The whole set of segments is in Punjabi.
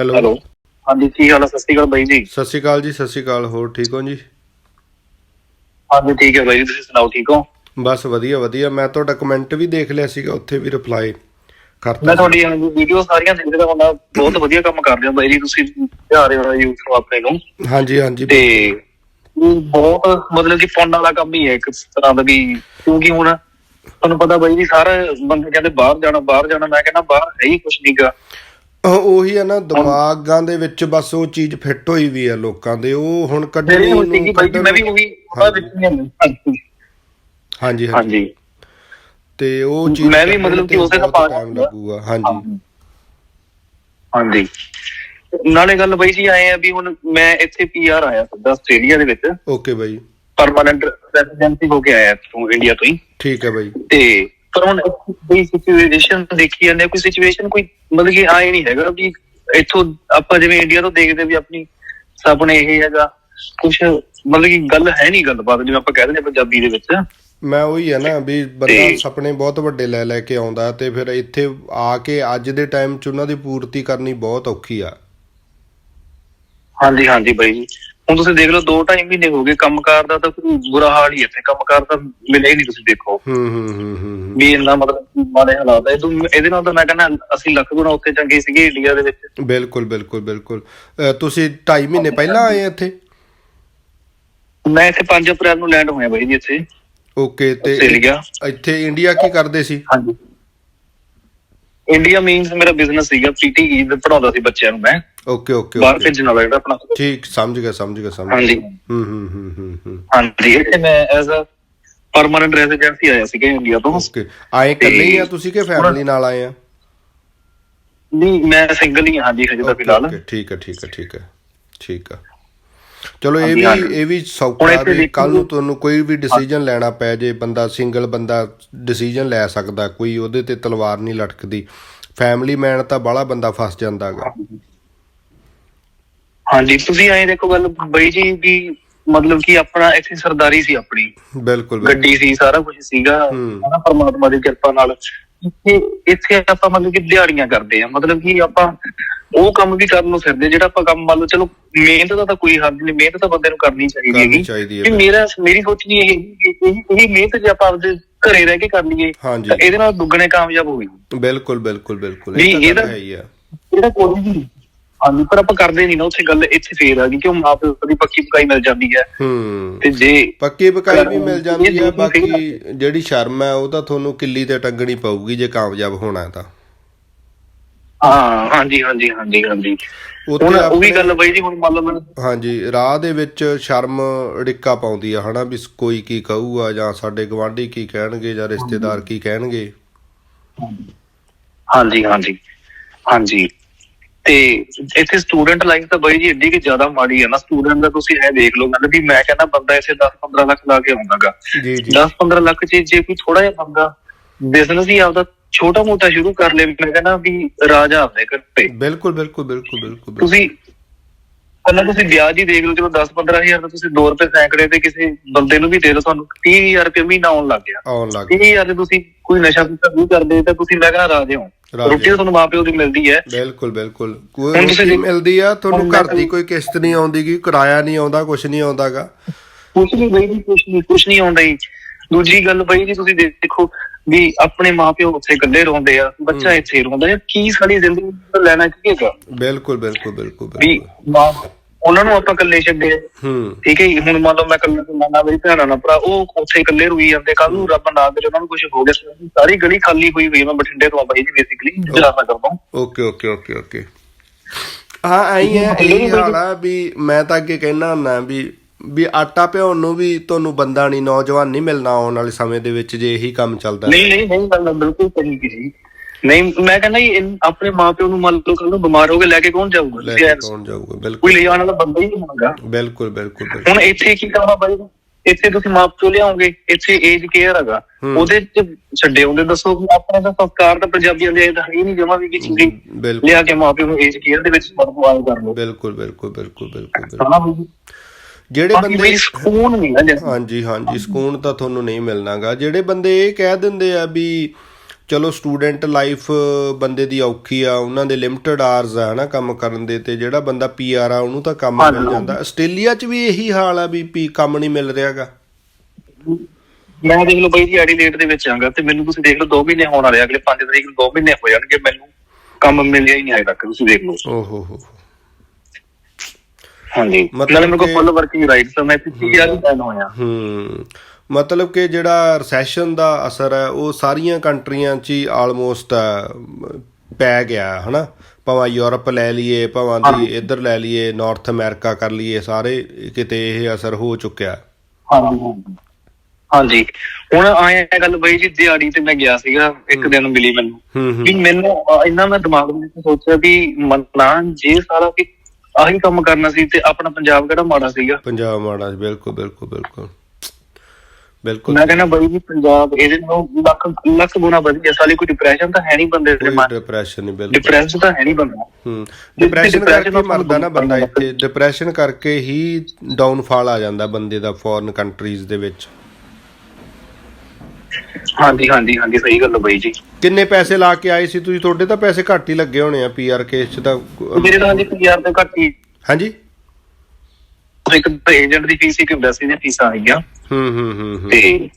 ਹੈਲੋ। ਹੈਲੋ। ਹਾਂਜੀ ਕੀ ਹਾਲ ਹੈ ਸਤਿ ਸ਼੍ਰੀ ਅਕਾਲ ਬਾਈ ਜੀ। ਸਤਿ ਸ਼੍ਰੀ ਅਕਾਲ ਜੀ ਸਤਿ ਸ਼੍ਰੀ ਅਕਾਲ। ਹੋਰ ਠੀਕ ਹੋ ਜੀ? ਹਾਂਜੀ ਠੀਕ ਹੈ ਬਾਈ ਜੀ। ਤੁਸੀਂ ਸੁਣਾਓ ਠੀਕ ਹੋ? ਬਸ ਵਧੀਆ ਵਧੀਆ। ਮੈਂ ਤੁਹਾਡਾ ਕਮੈਂਟ ਵੀ ਦੇਖ ਲਿਆ ਸੀਗਾ ਉੱਥੇ ਵੀ ਰਿਪਲਾਈ ਕਰਤਾ ਮੈਂ ਤੁਹਾਡੀ ਵੀਡੀਓ ਸਾਰੀਆਂ ਦੇਖਦਾ ਹੁੰਦਾ। ਬਹੁਤ ਵਧੀਆ ਕੰਮ ਕਰਦੇ ਹੋ ਬਾਈ ਜੀ। ਤੁਸੀਂ ਲਿਆ ਰਹੇ ਹੋ ਯੂਥ ਨੂੰ ਆਪਣੇ ਨੂੰ। ਹਾਂਜੀ ਹਾਂਜੀ। ਤੇ ਬਹੁਤ ਮਤਲਬ ਕਿ ਫੰਡ ਵਾਲਾ ਕੰਮ ਹੀ ਹੈ ਇੱਕ ਤਰ੍ਹਾਂ ਦਾ ਵੀ। ਕਿਉਂਕਿ ਹੁਣ ਤੁਹਾਨੂੰ ਪਤਾ ਬਾਈ ਜੀ ਸਾਰੇ ਬੰਦੇ ਕਹਿੰਦੇ ਬਾਹਰ ਜਾਣਾ ਬਾਹਰ ਜਾਣਾ। ਮੈਂ ਕਹਿੰਦਾ ਬਾਹਰ ਹੈ ਹੀ ਕੁਝ ਨਹੀਂਗਾ ਉਹ- ਉਹੀ ਹੈ ਨਾ ਦਿਮਾਗਾਂ ਦੇ ਵਿੱਚ ਬਸ ਉਹ ਚੀਜ਼ ਫਿੱਟ ਹੋਈ ਵੀ ਆ ਲੋਕਾਂ ਦੇ ਉਹ ਹੁਣ ਕੱਢਣੀ ਨੂੰ ਮੈਂ ਵੀ ਉਹੀ। ਹਾਂਜੀ। ਹਾਂਜੀ। ਤੇ ਉਹ ਚੀਜ਼ ਮੈਂ ਵੀ ਮਤਲਬ ਕਿ ਉਸੇ ਦਾ ਲੱਗੂਗਾ ਹਾਂਜੀ। ਹਾਂਜੀ। ਨਾਲੇ ਗੱਲ ਬਾਈ ਜੀ ਆਏ ਆ ਵੀ ਹੁਣ ਮੈਂ ਇੱਥੇ ਪੀਆਰ ਆਇਆ ਸਿੱਧਾ ਆਸਟ੍ਰੇਲੀਆ ਦੇ ਵਿੱਚ। ਓਕੇ ਬਾਈ। ਪਰਮਾਨੈਂਟ ਰੈਜ਼ੀਡੈਂਸੀ ਹੋ ਕੇ ਆਇਆ ਤੋਂ ਇੰਡੀਆ ਤੋਂ ਹੀ। ਠੀਕ ਹੈ ਬਾਈ। ਤੇ ਪਰ ਹੁਣ ਕੋਈ ਸਿਚੁਏਸ਼ਨ ਦੇਖੀ ਜਾਂਦੇ ਕੋਈ ਸਿਚੁਏਸ਼ਨ ਕੋਈ ਮਤਲਬ ਕਿ ਆਏ ਨਹੀਂ ਹੈਗਾ ਵੀ ਇੱਥੋਂ ਆਪਾਂ ਜਿਵੇਂ ਇੰਡੀਆ ਤੋਂ ਦੇਖਦੇ ਵੀ ਆਪਣੀ ਸਾਹਮਣੇ ਇਹ ਹੈਗਾ ਕੁਝ ਮਤਲਬ ਕਿ ਗੱਲ ਹੈ ਨਹੀਂ ਗੱਲਬਾਤ ਜਿਵੇਂ ਆਪਾਂ ਕਹਿ ਦਿੰਦੇ ਪੰਜਾਬੀ ਦੇ ਵਿੱਚ। ਮੈਂ ਉਹੀ ਹੈ ਨਾ ਵੀ ਬੰਦਾ ਸੁਪਨੇ ਬਹੁਤ ਵੱਡੇ ਲੈ ਲੈ ਕੇ ਆਉਂਦਾ ਤੇ ਫਿਰ ਇੱਥੇ ਆ ਕੇ ਅੱਜ ਦੇ ਟਾਈਮ 'ਚ ਉਹਨਾਂ ਦੀ ਪੂਰਤੀ ਕਰਨੀ ਬਹੁਤ ਔਖੀ ਆ। ਹਾਂਜੀ ਹਾਂਜੀ ਬਾਈ ਜੀ। ਹੁਣ ਤੁਸੀਂ ਦੇਖ ਲਓ 2.5 ਮਹੀਨੇ ਹੋ ਗਏ ਕੰਮਕਾਰ ਦਾ ਤਾਂ ਕੋਈ ਬੁਰਾ ਹਾਲ ਹੀ ਹੈ ਇੱਥੇ। ਕੰਮਕਾਰ ਤਾਂ ਮਿਲਿਆ ਹੀ ਨਹੀਂ ਤੁਸੀਂ ਦੇਖੋ। ਹੂੰ ਹੂੰ ਹੂੰ। ਵੀ ਇੰਨਾ ਮਤਲਬ ਮਾੜੇ ਹਾਲਾਤ ਹੈ ਇਹਦੋਂ- ਇਹਦੇ ਨਾਲ ਤਾਂ ਮੈਂ ਕਹਿੰਦਾ ਅਸੀਂ ਲੱਖ ਗੁਣਾ ਉੱਥੇ ਚੰਗੇ ਸੀਗੇ ਇੰਡੀਆ ਦੇ ਵਿੱਚ। ਬਿਲਕੁਲ ਬਿਲਕੁਲ ਬਿਲਕੁਲ। ਤੁਸੀਂ 2.5 ਮਹੀਨੇ ਪਹਿਲਾਂ ਆਏ ਇੱਥੇ? ਮੈਂ ਇੱਥੇ 5 ਅਪ੍ਰੈਲ ਨੂੰ ਲੈਂਡ ਹੋਇਆ ਬਾਈ ਜੀ ਇੱਥੇ। ਓਕੇ ਤੇ ਇੱਥੇ ਇੰਡੀਆ ਕੀ ਕਰਦੇ ਸੀ? ਹਾਂਜੀ। ਇੰਡੀਆ ਮੀਨਸ ਮੇਰਾ ਬਿਜ਼ਨਸ ਸੀਗਾ ਪੀਟੀ ਪੜਾਉਂਦਾ ਸੀ ਬੱਚਿਆਂ ਨੂੰ ਮੈਂ। ਓਕੇ ਓਕੇ ਬਾਹਰ ਭੇਜਣ ਵਾਲਾ ਜਿਹੜਾ ਆਪਣਾ। ਠੀਕ ਸਮਝ ਗਿਆ ਸਮਝ ਗਿਆ ਸਮਝ ਹਾਂਜੀ। ਹੂੰ ਹੂੰ ਹੂੰ ਹੂੰ ਹਾਂਜੀ ਇੱਥੇ ਮੈਂ ਐਜ਼ ਅ ਪਰਮਨੈਂਟ ਰੈਜ਼ੀਡੈਂਸੀ ਆਇਆ ਸੀਗਾ ਇੰਡੀਆ ਤੋਂ। ਓਕੇ ਆਏ ਇਕੱਲੇ ਹੀ ਆ ਤੁਸੀਂ ਕਿ ਫੈਮਿਲੀ ਨਾਲ ਆਏ ਆ? ਨਹੀਂ ਮੈਂ ਸਿੰਗਲ ਹੀ ਹਾਂ ਹਾਂਜੀ ਹਜੇ ਤਾਂ ਫਿਲਹਾਲ। ਓਕੇ, ਠੀਕ ਹੈ ਠੀਕ ਹੈ ਠੀਕ ਹੈ ਠੀਕ ਹੈ। ਚਲੋ ਇਹ ਵੀ। ਇਹ ਵੀ ਸੌਖਾ ਵੀ ਕੱਲ ਨੂੰ ਤੁਹਾਨੂੰ ਕੋਈ ਵੀ ਡਿਸੀਜਨ ਲੈਣਾ ਪੈ ਜੇ ਬੰਦਾ ਸਿੰਗਲ ਬੰਦਾ ਡਿਸੀਜਨ ਲੈ ਸਕਦਾ ਕੋਈ ਉਹਦੇ ਤੇ ਤਲਵਾਰ ਨਹੀਂ ਲਟਕਦੀ। ਫੈਮਿਲੀ ਮੈਨ ਤਾਂ ਬਾਹਲਾ ਬੰਦਾ ਫਸ ਜਾਂਦਾਗਾ। ਹਾਂਜੀ ਤੁਸੀਂ ਐਂ ਦੇਖੋ ਗੱਲ ਬਈ ਜੀ ਵੀ ਮਤਲਬ ਕਿ ਆਪਣਾ ਇੱਥੇ ਸਰਦਾਰੀ ਸੀ ਆਪਣੀ। ਬਿਲਕੁਲ। ਗੱਡੀ ਸੀ ਸਾਰਾ ਕੁਝ ਸੀਗਾ। ਹਨਾ ਪਰਮਾਤਮਾ ਦੀ ਕਿਰਪਾ ਨਾਲ ਇੱਥੇ ਇੱਥੇ ਆਪਾਂ ਮਤਲਬ ਕਿ ਦਿਹਾੜੀਆਂ ਕਰਦੇ ਆ। ਮਤਲਬ ਕਿ ਆਪਾਂ ਉਹ ਕੰਮ ਵੀ ਕਰਨ ਨੂੰ ਫਿਰਦੇ ਜਿਹੜਾ ਆਪਾਂ ਕੰਮ ਮੰਨ ਲਓ ਚਲੋ ਮਿਹਨਤ ਦਾ ਤਾਂ ਕੋਈ ਹੱਦ ਨਹੀਂ ਮਿਹਨਤ ਤਾਂ ਬੰਦੇ ਨੂੰ ਕਰਨੀ ਚਾਹੀਦੀ ਹੈ ਕਿ ਮੇਰਾ ਮੇਰੀ ਸੋਚ ਨਹੀਂ ਇਹ ਇਹ ਮਿਹਨਤ ਜੇ ਆਪਾਂ ਆਪਦੇ ਘਰੇ ਰਹਿ ਕੇ ਕਰ ਲਈਏ। ਤਾਂ ਇਹਦੇ ਨਾਲ ਦੁੱਗਣੇ ਕਾਮਯਾਬ ਹੋਈਏ ਬਿਲਕੁਲ ਬਿਲਕੁਲ ਬਿਲਕੁਲ। ਇਹ ਤਾਂ ਹੈ ਹੀ ਆ। ਇਹਦਾ ਕੋਈ ਵੀ ਨਹੀਂ ਹਾਂਜੀ ਪਰ ਆਪਾਂ ਕਰਦੇ ਨਹੀਂ ਨਾ ਉੱਥੇ ਗੱਲ ਇੱਥੇ ਫੇਰ ਆ ਗਈ ਕਿ ਉਹ ਮਾਪੇ ਦੀ ਪੱਕੀ ਪਕਾਈ ਮਿਲ ਜਾਂਦੀ ਹੈ। ਹੂੰ। ਤੇ ਜੇ ਪੱਕੀ ਬਕਾਈ ਵੀ ਮਿਲ ਜਾਂਦੀ ਹੈ ਬਾਕੀ ਜਿਹੜੀ ਸ਼ਰਮ ਹੈ ਉਹ ਤਾਂ ਤੁਹਾਨੂੰ ਕਿੱਲੀ ਤੇ ਟੰਗਣੀ ਪਊਗੀ ਜੇ ਕਾਮਯਾਬ ਹੋਣਾ ਹੈ ਤਾਂ। ਹਾਂ ਹਾਂਜੀ ਹਾਂਜੀ ਹਾਂਜੀ ਹਾਂਜੀ। ਹੁਣ ਉਹ ਵੀ ਗੱਲ ਬਈ ਜੀ ਹੁਣ ਮੰਨ ਲਓ ਮੈਨੂੰ ਹਾਂਜੀ ਰਾਹ ਦੇ ਵਿੱਚ ਸ਼ਰਮ ਡਿੱਕਾ ਪਾਉਂਦੀ ਆ ਹਨਾ ਵੀ ਕੋਈ ਕੀ ਕਹੂਗਾ ਜਾਂ ਸਾਡੇ ਗਵਾਂਢੀ ਕੀ ਕਹਿਣਗੇ ਜਾਂ ਰਿਸ਼ਤੇਦਾਰ ਕੀ ਕਹਿਣਗੇ। ਹਾਂਜੀ ਹਾਂਜੀ। ਹਾਂਜੀ। ਤੇ ਇੱਥੇ ਸਟੂਡੈਂਟ ਲਾਈਫ ਤਾਂ ਬਈ ਜੀ ਏਡੀ ਕਿ ਜ਼ਿਆਦਾ ਮਾੜੀ ਹੈ ਨਾ ਸਟੂਡੈਂਟ ਦਾ ਤੁਸੀਂ ਇਹ ਦੇਖ ਲਓ ਮਤਲਬ ਵੀ ਮੈਂ ਕਹਿੰਦਾ ਬੰਦਾ ਇੱਥੇ 10-15 ਲੱਖ ਲਾ ਕੇ ਆਉਂਦਾਗਾ ਜੀ ਜੀ। 10-15 ਲੱਖ ਚ ਜੇ ਕੋਈ ਥੋੜਾ ਜਿਹਾ ਬੰਦਾ ਬਿਜ਼ਨਸ ਹੀ ਆਪਦਾ ਛੋਟਾ ਮੋਟਾ ਸ਼ੁਰੂ ਕਰ ਲੇ ਮੈਂ ਕਹਿੰਦਾ ਵੀ ਰਾਜਾ ਆਪਦੇ ਘਰ ਤੇ। ਬਿਲਕੁਲ ਬਿਲਕੁਲ ਬਿਲਕੁਲ ਬਿਲਕੁਲ। ਤੁਸੀਂ ਪਹਿਲਾਂ ਤੁਸੀਂ ਵਿਆਜ ਹੀ ਦੇਖ ਲਓ ਚਲੋ 10-15000 ਦਾ ਤੁਸੀਂ 2 ਰੁਪਏ ਸੈਂਕੜੇ ਤੇ ਕਿਸੇ ਬੰਦੇ ਨੂੰ ਵੀ ਦੇ ਦਿਓ ਤੁਹਾਨੂੰ 30000 ਰੁਪਏ ਮਹੀਨਾ ਆਉਣ ਲੱਗ ਗਿਆ। ਆਉਣ ਲੱਗ 30000 ਦੇ ਤੁਸੀਂ ਕੋਈ ਨਸ਼ਾ ਪੀਤਾ ਵੀ ਕਰਦੇ ਤਾਂ ਤੁਸੀਂ ਮੈਂ ਕਹਿੰਦਾ ਰਾਜੇ ਹੋ। ਰੋਟੀ ਤੁਹਾਨੂੰ ਮਾਪਿਓ ਦੀ ਮਿਲਦੀ ਹੈ। ਬਿਲਕੁਲ ਬਿਲਕੁਲ। ਕੋਈ ਰੋਟੀ ਮਿਲਦੀ ਆ ਤੁਹਾਨੂੰ ਘਰ ਦੀ ਕੋਈ ਕਿਸ਼ਤ ਨਹੀਂ ਆਉਂਦੀ ਗੀ ਕਿਰਾਇਆ ਨਹੀਂ ਆਉਂਦਾ ਕੁਝ ਨਹੀਂ ਆਉਂਦਾਗਾ ਕੁਛ ਨਹੀਂ ਬਈ ਜੀ ਕੁਛ ਨਹੀਂ ਕੁਛ ਨਹੀਂ ਆਉਂਦਾ ਜੀ। ਦੂਜੀ ਗੱਲ ਬਈ ਜੀ ਤੁਸੀਂ ਦੇਖੋ ਵੀ ਆਪਣੇ ਮਾਪਿਓ ਉੱਥੇ ਇਕੱਲੇ ਰੋਂਦੇ ਆ ਬੱਚਾ ਇੱਥੇ ਰੋਂਦਾ ਹੈ ਕੀ ਸਾਡੀ ਜ਼ਿੰਦਗੀ ਦਾ ਲੈਣਾ ਕੀ ਹੈਗਾ? ਬਿਲਕੁਲ ਬਿਲਕੁਲ ਬਿਲਕੁਲ ਵੀ ਮਾਂ ਉਹਨਾਂ ਨੂੰ ਆਪਾਂ ਇਕੱਲੇ ਛੱਡੇ ਹੂੰ। ਠੀਕ ਹੈ ਹੁਣ ਮੰਨ ਲਓ ਮੈਂ ਇਕੱਲਾ ਨਾਨਾ ਮੇਰੀ ਭੈਣਾਂ ਨਾਲ ਭਰਾ ਉਹ ਉੱਥੇ ਇਕੱਲੇ ਰੋਈ ਜਾਂਦੇ ਕੱਲ ਨੂੰ ਰੱਬ ਨਾ ਕਰੇ ਉਹਨਾਂ ਨੂੰ ਕੁਝ ਹੋ ਗਿਆ ਸਾਰੀ ਗਲੀ ਖਾਲੀ ਹੋਈ ਹੋਈ ਮੈਂ ਬਠਿੰਡੇ ਤੋਂ ਆ ਬਾਈ ਜੀ ਬੇਸਿਕਲੀ ਜਰਾਸਾ ਕਰਦਾ ਓਕੇ ਓਕੇ ਓਕੇ ਓਕੇ। ਹਾਂ ਆਈ ਹੈ ਇਹ ਹਾਲ ਵੀ ਮੈਂ ਤਾਂ ਅੱਗੇ ਕਹਿਣਾ ਹੁੰਦਾ ਵੀ ਵੀ ਆਟਾ ਭਿਉਣ ਨੂੰ ਵੀ ਤੁਹਾਨੂੰ ਬੰਦਾ ਨਹੀਂ ਨੌਜਵਾਨ ਨਹੀਂ ਮਿਲਣਾ ਆਉਣ ਵਾਲੇ ਸਮੇਂ ਦੇ ਵਿੱਚ ਜੇ ਇਹੀ ਕੰਮ ਚੱਲਦਾ ਨਹੀਂ ਨਹੀਂ ਨਹੀਂ ਗੱਲ ਬਿਲਕੁਲ ਸਹੀ ਜੀ ਨਹੀਂ ਮੈਂ ਕਹਿੰਦਾ ਜੀ ਆਪਣੇ ਮਾਪਿਓ ਨੂੰ ਮੰਨ ਲਓ ਕੱਲ ਨੂੰ ਬਿਮਾਰ ਹੋ ਕੇ ਲੈ ਕੇ ਕੌਣ ਜਾਊਗਾ? ਲੈ ਕੇ ਕੌਣ ਜਾਊਗਾ? ਕੋਈ ਬਿਲਕੁਲ ਲੈ ਜਾਣ ਵਾਲਾ ਬੰਦਾ ਹੀ ਨਹੀਂ ਹੋਊਗਾ ਬਿਲਕੁਲ ਬਿਲਕੁਲ ਹੁਣ ਇੱਥੇ ਕੀ ਕਰਨਾ ਬਾਈ? ਇੱਥੇ ਤੁਸੀਂ ਮਾਪਿਓ ਲਿਆਓਗੇ ਇੱਥੇ ਏਜ ਕੇਅਰ ਹੈਗਾ। ਉਹਦੇ ਚ ਛੱਡੇ ਹੁੰਦੇ ਦੱਸੋ ਕਿ ਆਪਣੇ ਦਾ ਸੰਸਕਾਰ ਤਾਂ ਪੰਜਾਬੀਆਂ ਦੇ ਤਾਂ ਹੈ ਨਹੀਂ ਜਮਾ ਵੀ ਕਿ ਤੁਸੀਂ ਬਿਲਕੁਲ। ਲਿਆ ਕੇ ਮਾਪਿਓ ਨੂੰ ਏਜ ਕੇਅਰ ਦੇ ਵਿੱਚ ਮਰਵਾਉ ਕਰ ਲਓ। ਬਿਲਕੁਲ ਬਿਲਕੁਲ ਬਿਲਕੁਲ ਬਿਲਕੁਲ। ਜਿਹੜੇ ਬੰਦੇ ਸਕੂਨ ਨਹੀਂ ਹਾਂਜੀ ਹਾਂਜੀ ਸਕੂਨ ਤਾਂ ਤੁਹਾਨੂੰ ਨਹੀਂ ਮਿਲਣਾਗਾ। ਜਿਹੜੇ ਬੰਦੇ ਇਹ ਕਹਿ ਦਿੰਦੇ ਆ ਵੀ ਚਲੋ ਸਟੂਡੈਂਟ ਲਾਈਫ ਬੰਦੇ ਦੀ ਔਖੀ ਆ ਉਹਨਾਂ ਦੇ ਲਿਮਟਿਡ ਆਰਸ ਆ ਹਨਾ ਕੰਮ ਕਰਨ ਦੇ ਤੇ ਜਿਹੜਾ ਬੰਦਾ ਪੀਆਰ ਆ ਉਹਨੂੰ ਤਾਂ ਕੰਮ ਮਿਲ। ਜਾਂਦਾ। ਆਸਟ੍ਰੇਲੀਆ 'ਚ ਵੀ ਇਹੀ ਹਾਲ ਆ ਵੀ ਪੀ ਕੰਮ ਨਹੀਂ ਮਿਲ ਰਿਹਾਗਾ। ਮੈਂ ਦੇਖ ਲਓ ਬਾਈ ਜੀ ਐਡੀਲੇਟ ਦੇ ਵਿੱਚ ਆਂਗਾ ਤੇ ਮੈਨੂੰ ਤੁਸੀਂ ਦੇਖ ਲਓ 2 ਮਹੀਨੇ ਹੋਣ ਵਾਲੇ ਅਗਲੇ 5 ਤਰੀਕ ਨੂੰ 2 ਮਹੀਨੇ ਹੋ ਜਾਣਗੇ ਮੈਨੂੰ ਕੰਮ ਮਿਲਿਆ ਹੀ ਨਹੀਂ ਅਜੇ ਤੱਕ ਤੁਸੀਂ ਦੇਖ ਲਓ। ਓ ਹੋ ਹੋ। ਹਾਂਜੀ। ਮਤਲਬ ਨਾਲੇ ਮੇਰੇ ਕੋਲ ਫੁੱਲ ਵਰਕਿੰਗ ਰਾਈਟਸ ਆ ਮੈਂ ਪਿੱਛੇ ਯਾਰ ਬੈਨ ਹੋਇਆ। ਹੂੰ। ਮਤਲਬ ਕਿ ਜਿਹੜਾ ਰੈਸੈਸ਼ਨ ਦਾ ਅਸਰ ਹੈ ਉਹ ਸਾਰੀਆਂ ਕੰਟਰੀਆਂ 'ਚ ਹੀ ਆਲਮੋਸਟ ਪੈ ਗਿਆ ਹਨਾ? ਭਾਵੇਂ ਯੂਰਪ ਲੈ ਲਈਏ ਭਾਵੇਂ ਦੀ ਇੱਧਰ ਲੈ ਲਈਏ ਨਾਰਥ ਅਮਰੀਕਾ ਕਰ ਲਈਏ ਸਾਰੇ ਕਿਤੇ ਇਹ ਅਸਰ ਹੋ ਚੁੱਕਿਆ। ਹਾਂਜੀ। ਹੁਣ ਆਇਆ ਗੱਲ ਬਈ ਜੀ ਦਿਹਾੜੀ ਤੇ ਮੈਂ ਗਿਆ ਸੀਗਾ ਇੱਕ ਦਿਨ ਮਿਲੀ ਮੈਨੂੰ। ਵੀ ਮੈਨੂੰ ਇੰਨਾ ਮੈਂ ਦਿਮਾਗ ਵਿੱਚ ਸੋਚਿਆ ਵੀ ਮੰਨਾ ਜੇ ਸਾਰਾ ਕਿ ਆਹੀ ਕੰਮ ਕਰਨਾ ਸੀ ਤੇ ਆਪਣਾ ਪੰਜਾਬ ਕਿਹੜਾ ਮਾੜਾ ਸੀਗਾ। ਪੰਜਾਬ ਮਾੜਾ ਸੀ, ਬਿਲਕੁਲ ਬਿਲਕੁਲ ਬਿਲਕੁਲ। ਬਿਲਕੁਲ। ਮੈਂ ਕਹਿੰਦਾ ਬਈ ਜੀ ਪੰਜਾਬ ਇਹਦੇ ਨਾਲੋਂ ਲੱਖ ਲੱਖ ਗੁਣਾ ਵਧੀਆ ਸਾਲੀ ਕੋਈ ਡਿਪਰੈਸ਼ਨ ਤਾਂ ਹੈ ਨਹੀਂ ਬੰਦੇ ਦੇ ਮਨ ਡਿਪਰੈਸ਼ਨ ਨਹੀਂ ਬਿਲਕੁਲ। ਡਿਪਰੈਸ਼ਨ ਤਾਂ ਹੈ ਨਹੀਂ ਬੰਦਾ ਹੂੰ ਡਿਪਰੈਸ਼ਨ ਕਰਕੇ ਮਰਦਾ ਨਾ ਨੂੰ ਬੰਦਾ ਇੱਥੇ ਡਿਪਰੈਸ਼ਨ ਕਰਕੇ ਹੀ ਡਾਊਨਫਾਲ ਆ ਜਾਂਦਾ ਬੰਦੇ ਦਾ ਫੋਰਨ ਕੰਟਰੀਜ਼ ਦੇ ਵਿੱਚ। ਹਾਂਜੀ ਹਾਂਜੀ ਹਾਂਜੀ ਸਹੀ ਗੱਲ ਹੈ ਬਈ ਜੀ। ਕਿੰਨੇ ਪੈਸੇ ਲਾ ਕੇ ਆਏ ਸੀ ਤੁਸੀਂ? ਤੁਹਾਡੇ ਤਾਂ ਪੈਸੇ ਘੱਟ ਹੀ ਲੱਗੇ ਹੋਣੇ ਆ ਪੀਆਰ ਕੇਸ ਚ ਤਾਂ। ਮੇਰੇ ਤਾਂ ਹਾਂਜੀ 1000 ਤੋਂ ਘੱਟ ਹੀ। ਹਾਂਜੀ? ਇੱਕ ਏਜੰਟ ਦੀ ਫੀਸ ਇੱਕ ਇੰਡਸਟਰੀ ਦੀ ਫੀਸਾਂ ਆਈਆਂ ਹੂੰ ਹੂੰ ਹੂੰ ਹੂੰ। ਤੇ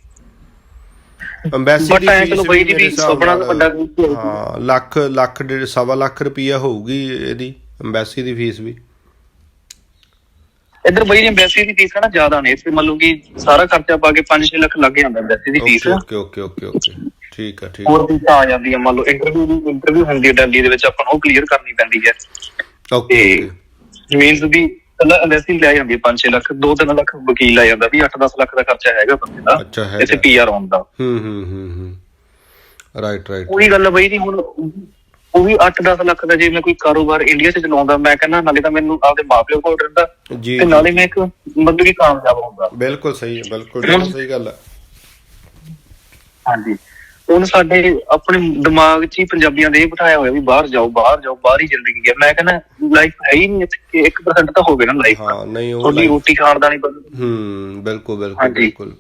ਅੰਬੈਸੀ but ਦੀ ਫੀਸ ਚਲੋ ਬਈ ਜੀ ਵੀ ਨਾਲ, ਵੱਡਾ। ਹਾਂ ਲੱਖ ਲੱਖ ਡੇਢ ਸਵਾ ਲੱਖ ਰੁਪਈਆ ਹੋਊਗੀ ਇਹਦੀ। ਅੰਬੈਸੀ ਦੀ ਫੀਸ ਵੀ। ਇੱਧਰ ਬਈ ਜੀ ਐਮਬੈਸੀ ਦੀ ਫੀਸ ਹੈ ਨਾ ਜ਼ਿਆਦਾ ਨੇ ਇੱਥੇ ਮੰਨ ਲਓ ਕਿ ਸਾਰਾ ਖਰਚਾ ਪਾ ਕੇ 5-6 ਲੱਖ ਲੱਗ ਜਾਂਦਾ ਐਮਬੈਸੀ ਦੀ fee. Okay okay okay okay ਠੀਕ ਆ ਠੀਕ ਹੋਰ ਵੀ ਆ ਜਾਂਦੀ ਹੈ ਮੰਨ ਲਓ ਇੰਟਰਵਿਊ ਦੀ ਇੰਟਰਵਿਊ ਹੁੰਦੀ ਹੈ ਦਿੱਲੀ ਦੇ ਵਿੱਚ ਆਪਾਂ ਨੂੰ ਉਹ ਕਲੀਅਰ ਕਰਨੀ ਪੈਂਦੀ ਹੈ ਓਕੇ ਤੇ ਮੀਨਸ ਵੀ ਕੱਲਾ ਐਮਬੈਸੀ ਲੈ ਜਾਂਦੀ ਹੈ 5-6 ਲੱਖ 2-3 ਲੱਖ ਵਕੀਲ ਆ ਜਾਂਦਾ ਵੀ 8-10 ਲੱਖ ਦਾ ਖਰਚਾ ਹੈਗਾ ਬੰਦੇ ਦਾ ਅੱਛਾ ਇੱਥੇ ਹੈਗਾ ਪੀਆਰ ਆਉਣ ਦਾ। ਹੂੰ ਹੂੰ ਹੂੰ ਹੂੰ। ਰਾਈਟ ਰਾਈਟ ਉਹੀ ਗੱਲ ਹੈ ਬਈ ਜੀ ਹੁਣ ਉਹ ਵੀ 8-10 ਲੱਖ ਦਾ ਜੇ ਮੈਂ ਕੋਈ ਕਾਰੋਬਾਰ ਇੰਡੀਆ 'ਚ ਚਲਾਉਂਦਾ ਮੈਂ ਕਹਿੰਦਾ ਨਾਲੇ ਤਾਂ ਮੈਨੂੰ ਆਪਦੇ ਮਾਪਿਓ ਕੋਲ ਰਹਿੰਦਾ ਤੇ ਨਾਲੇ ਮੈਂ ਇੱਕ ਮਤਲਬ ਕਿ ਕਾਮਯਾਬ ਹੁੰਦਾ। ਬਿਲਕੁਲ ਸਹੀ ਹੈ ਬਿਲਕੁਲ ਸਹੀ ਗੱਲ ਹੈ। ਹਾਂਜੀ। ਹੁਣ ਸਾਡੇ ਆਪਣੇ ਦਿਮਾਗ 'ਚ ਹੀ ਪੰਜਾਬੀਆਂ ਦੇ ਇਹ ਬਿਠਾਇਆ ਹੋਇਆ ਵੀ ਬਾਹਰ ਜਾਓ ਬਾਹਰ ਜਾਓ ਬਾਹਰ ਹੀ ਜ਼ਿੰਦਗੀ ਹੈ। ਮੈਂ ਕਹਿੰਦਾ ਲਾਈਫ ਹੈ ਹੀ ਨਹੀਂ ਇੱਥੇ 1% ਤਾਂ ਹੋਵੇ ਨਾ ਲਾਈਫ ਹਾਂ ਨਹੀਂ ਉਹ ਰੋਟੀ ਖਾਣ ਦਾ ਨਹੀਂ ਪਤਾ। ਹੂੰ ਬਿਲਕੁਲ ਬਿਲਕੁਲ। ਬਿਲਕੁਲ।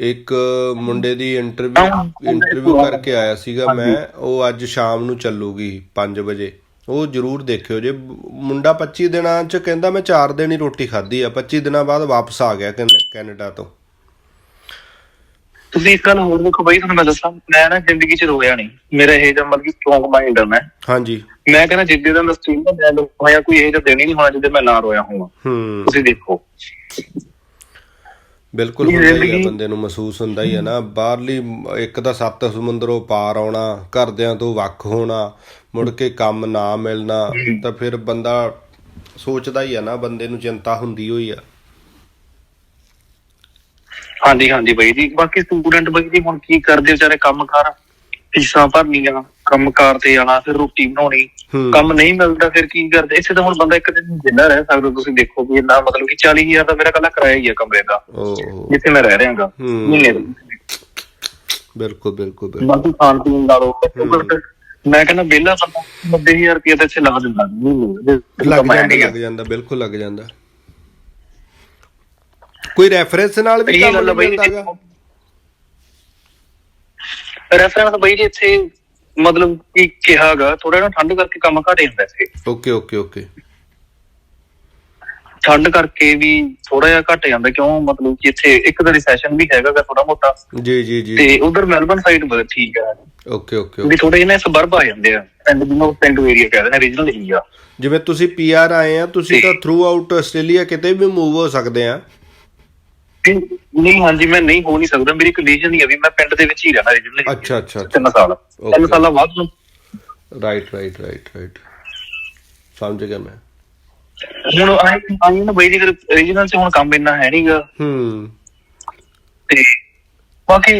ਇੱਕ ਮੁੰਡੇ ਦੀ ਇੰਟਰਵਿਊ ਇੰਟਰਵਿਊ ਕਰਕੇ ਆਇਆ ਸੀਗਾ ਮੈਂ ਉਹ ਅੱਜ ਸ਼ਾਮ ਨੂੰ ਚੱਲੂਗੀ 5 ਵਜੇ। ਉਹ ਜਰੂਰ ਦੇਖਿਓ ਜੇ ਮੁੰਡਾ 25 ਦਿਨਾਂ ਚ ਕਹਿੰਦਾ ਮੈਂ 4 ਦਿਨ ਹੀ ਰੋਟੀ ਖਾਧੀ ਆ 25 ਦਿਨਾਂ ਬਾਅਦ ਵਾਪਸ ਆ ਗਿਆ ਕੈਨ- ਕੈਨੇਡਾ ਤੋਂ। ਤੁਸੀਂ ਇਸ ਗੱਲ ਹੋਰ ਦੇਖੋ ਬਈ ਤੁਹਾਨੂੰ ਮੈਂ ਦੱਸਾਂ ਮੈਂ ਨਾ ਜ਼ਿੰਦਗੀ 'ਚ ਰੋਇਆ ਨਹੀਂ। ਮੇਰਾ ਇਹ ਜਿਹਾ ਮਤਲਬ ਕਿ ਸਟਰੋਂਗ ਮਾਈਂਡ ਹੈ ਮੈਂ। ਹਾਂਜੀ। ਮੈਂ ਕਹਿੰਦਾ ਜਿੱਦੇ ਦਾ ਦਾ ਮੈਂ ਹੋਇਆ ਕੋਈ ਇਹ ਜਿਹਾ ਦਿਨ ਹੀ ਨਹੀਂ ਹੋਣਾ ਜਿੱਦੇ ਮੈਂ ਨਾ ਰੋਇਆ ਹੋਵਾਂ। ਹੂੰ। ਤੁਸੀਂ ਦੇਖੋ। ਬਿਲਕੁਲ ਹੁੰਦਾ ਹੀ ਆ ਬੰਦੇ ਨੂੰ ਮਹਿਸੂਸ ਹੁੰਦਾ ਹੀ ਆ ਨਾ। ਬਾਹਰਲੀ ਇੱਕ ਤਾਂ ਸੱਤ ਸਮੁੰਦਰੋਂ ਪਾਰ ਆਉਣਾ ਘਰਦਿਆਂ ਤੋਂ ਵੱਖ ਹੋਣਾ ਮੁੜ ਕੇ ਕੰਮ ਨਾ ਮਿਲਣਾ ਤਾਂ ਫਿਰ ਬੰਦਾ ਸੋਚਦਾ ਹੀ ਆ ਨਾ ਬੰਦੇ ਨੂੰ ਚਿੰਤਾ ਹੁੰਦੀ ਹੋਈ ਆ। ਹਾਂਜੀ ਹਾਂਜੀ ਬਾਈ ਜੀ। ਬਾਕੀ ਸਟੂਡੈਂਟ ਬਾਈ ਜੀ ਹੁਣ ਕੀ ਕਰਦੇ ਵਿਚਾਰੇ ਕੰਮ ਕਰ? ਫੀਸਾਂ ਭਰਨੀਆਂ। ਕੰਮ ਕਾਰ ਤੇ ਜਾਣਾ ਫਿਰ ਰੋਟੀ ਬਣਾਉਣੀ ਕੰਮ ਨਹੀਂ ਮਿਲਦਾ ਫਿਰ ਕੀ ਕਰਦੇ? ਇੱਥੇ ਤਾਂ ਹੁਣ ਬੰਦਾ ਇੱਕ ਦਿਨ ਜਿੰਦਾ ਰਹਿ ਸਕਦਾ ਤੁਸੀਂ ਦੇਖੋ ਵੀ ਇੰਨਾ ਮਤਲਬ ਕਿ 40000 ਦਾ ਮੇਰਾ ਕੱਲਾ ਕਿਰਾਇਆ ਹੀ ਆ ਕਮਰੇ ਦਾ ਜਿੱਥੇ ਮੈਂ ਰਹਿ ਰਿਹਾਗਾ। ਮਹੀਨੇ ਦਾ ਬਿਲਕੁਲ ਬਿਲਕੁਲ ਬਿਲਕੁਲ। ਬਾਕੀ ਖਾਣ ਪੀਣ ਲਓ but ਮੈਂ ਕਹਿੰਦਾ ਵਿਹਲਾ ਬੰਦਾ 90000 ਰੁਪਏ ਤਾਂ ਇੱਥੇ ਲਾ ਦਿੰਦਾ ਮਹੀਨੇ ਦਾ ਲੱਗ ਜਾਂਦਾ ਨਹੀਂ ਲੱਗ ਜਾਂਦਾ ਬਿਲਕੁਲ ਲੱਗ ਜਾਂਦਾ। ਕੋਈ ਰੈਫਰੈਂਸ ਨਾਲ ਵੀ ਕੰਮ ਮਿਲਦਾਗਾ ਰੈਫਰੈਂਸ ਬਈ ਜੀ ਇੱਥੇ ਮਤਲਬ ਕਿ ਕਿਹਾਗਾ ਥੋੜਾ ਨਾ ਠੰਡ ਕਰਕੇ ਕੰਮ ਘੱਟ ਜਾਂਦਾ ਇੱਥੇ। Okay okay okay. ਠੰਡ ਕਰਕੇ ਵੀ ਥੋੜਾ ਜਿਹਾ ਘੱਟ ਜਾਂਦਾ ਕਿਉਂ? ਮਤਲਬ ਕਿ ਇੱਥੇ ਇੱਕ ਤਾਂ ਰਿਸੈਸ਼ਨ ਵੀ ਹੈਗਾ ਥੋੜਾ ਮੋਟਾ। ਜੀ ਜੀ ਜੀ। ਤੇ ਉਧਰ ਮੈਲਬਨ ਸਾਈਡ ਬਹੁਤ ਠੀਕ ਹੈ ਓਕੇ ਓਕੇ ਵੀ ਥੋੜੇ ਜਿਹੇ ਨਾ ਸਬਰਬ ਆ ਜਾਂਦੇ ਆ। ਪਿੰਡ ਜਿਹਨੂੰ ਪਿੰਡ ਏਰੀਆ ਕਹਿੰਦੇ ਨੇ ਰੀਜਨਲ ਏਰੀਆ ਜਿਵੇਂ ਤੁਸੀਂ ਪੀਆਰ ਆਏ ਆ ਤੁਸੀਂ ਤਾਂ ਥਰੂ ਆਊਟ ਆਸਟ੍ਰੇਲੀਆ ਕਿਤੇ ਵੀ ਮੂਵ ਹੋ ਸਕਦੇ ਆ। ਨਹੀਂ ਹਾਂਜੀ ਮੈਂ ਨਹੀਂ ਹੋ ਨਹੀਂ ਸਕਦਾ। ਮੇਰੀ ਕੰਡੀਸ਼ਨ ਹੀ ਹੈ ਵੀ ਮੈਂ ਪਿੰਡ ਦੇ ਵਿੱਚ ਹੀ ਰਹਿਣਾ ਰੀਜਨਲ ਅੱਛਾ ਅੱਛਾ ਤਿੰਨ ਸਾਲ। ਤਿੰਨ. ਸਾਲਾਂ ਬਾਅਦ ਨੂੰ ਰਾਈਟ ਰਾਈਟ ਰਾਈਟ ਰਾਈਟ ਸਮਝ ਗਿਆ ਮੈਂ। ਹੁਣ ਆਈ ਆਈ ਨਾ ਬਈ ਜੀ ਰੀਜਨਲ ਚ ਹੁਣ ਕੰਮ ਇੰਨਾ ਹੈ ਨਹੀਂਗਾ ਹੂੰ। ਤੇ ਬਾਕੀ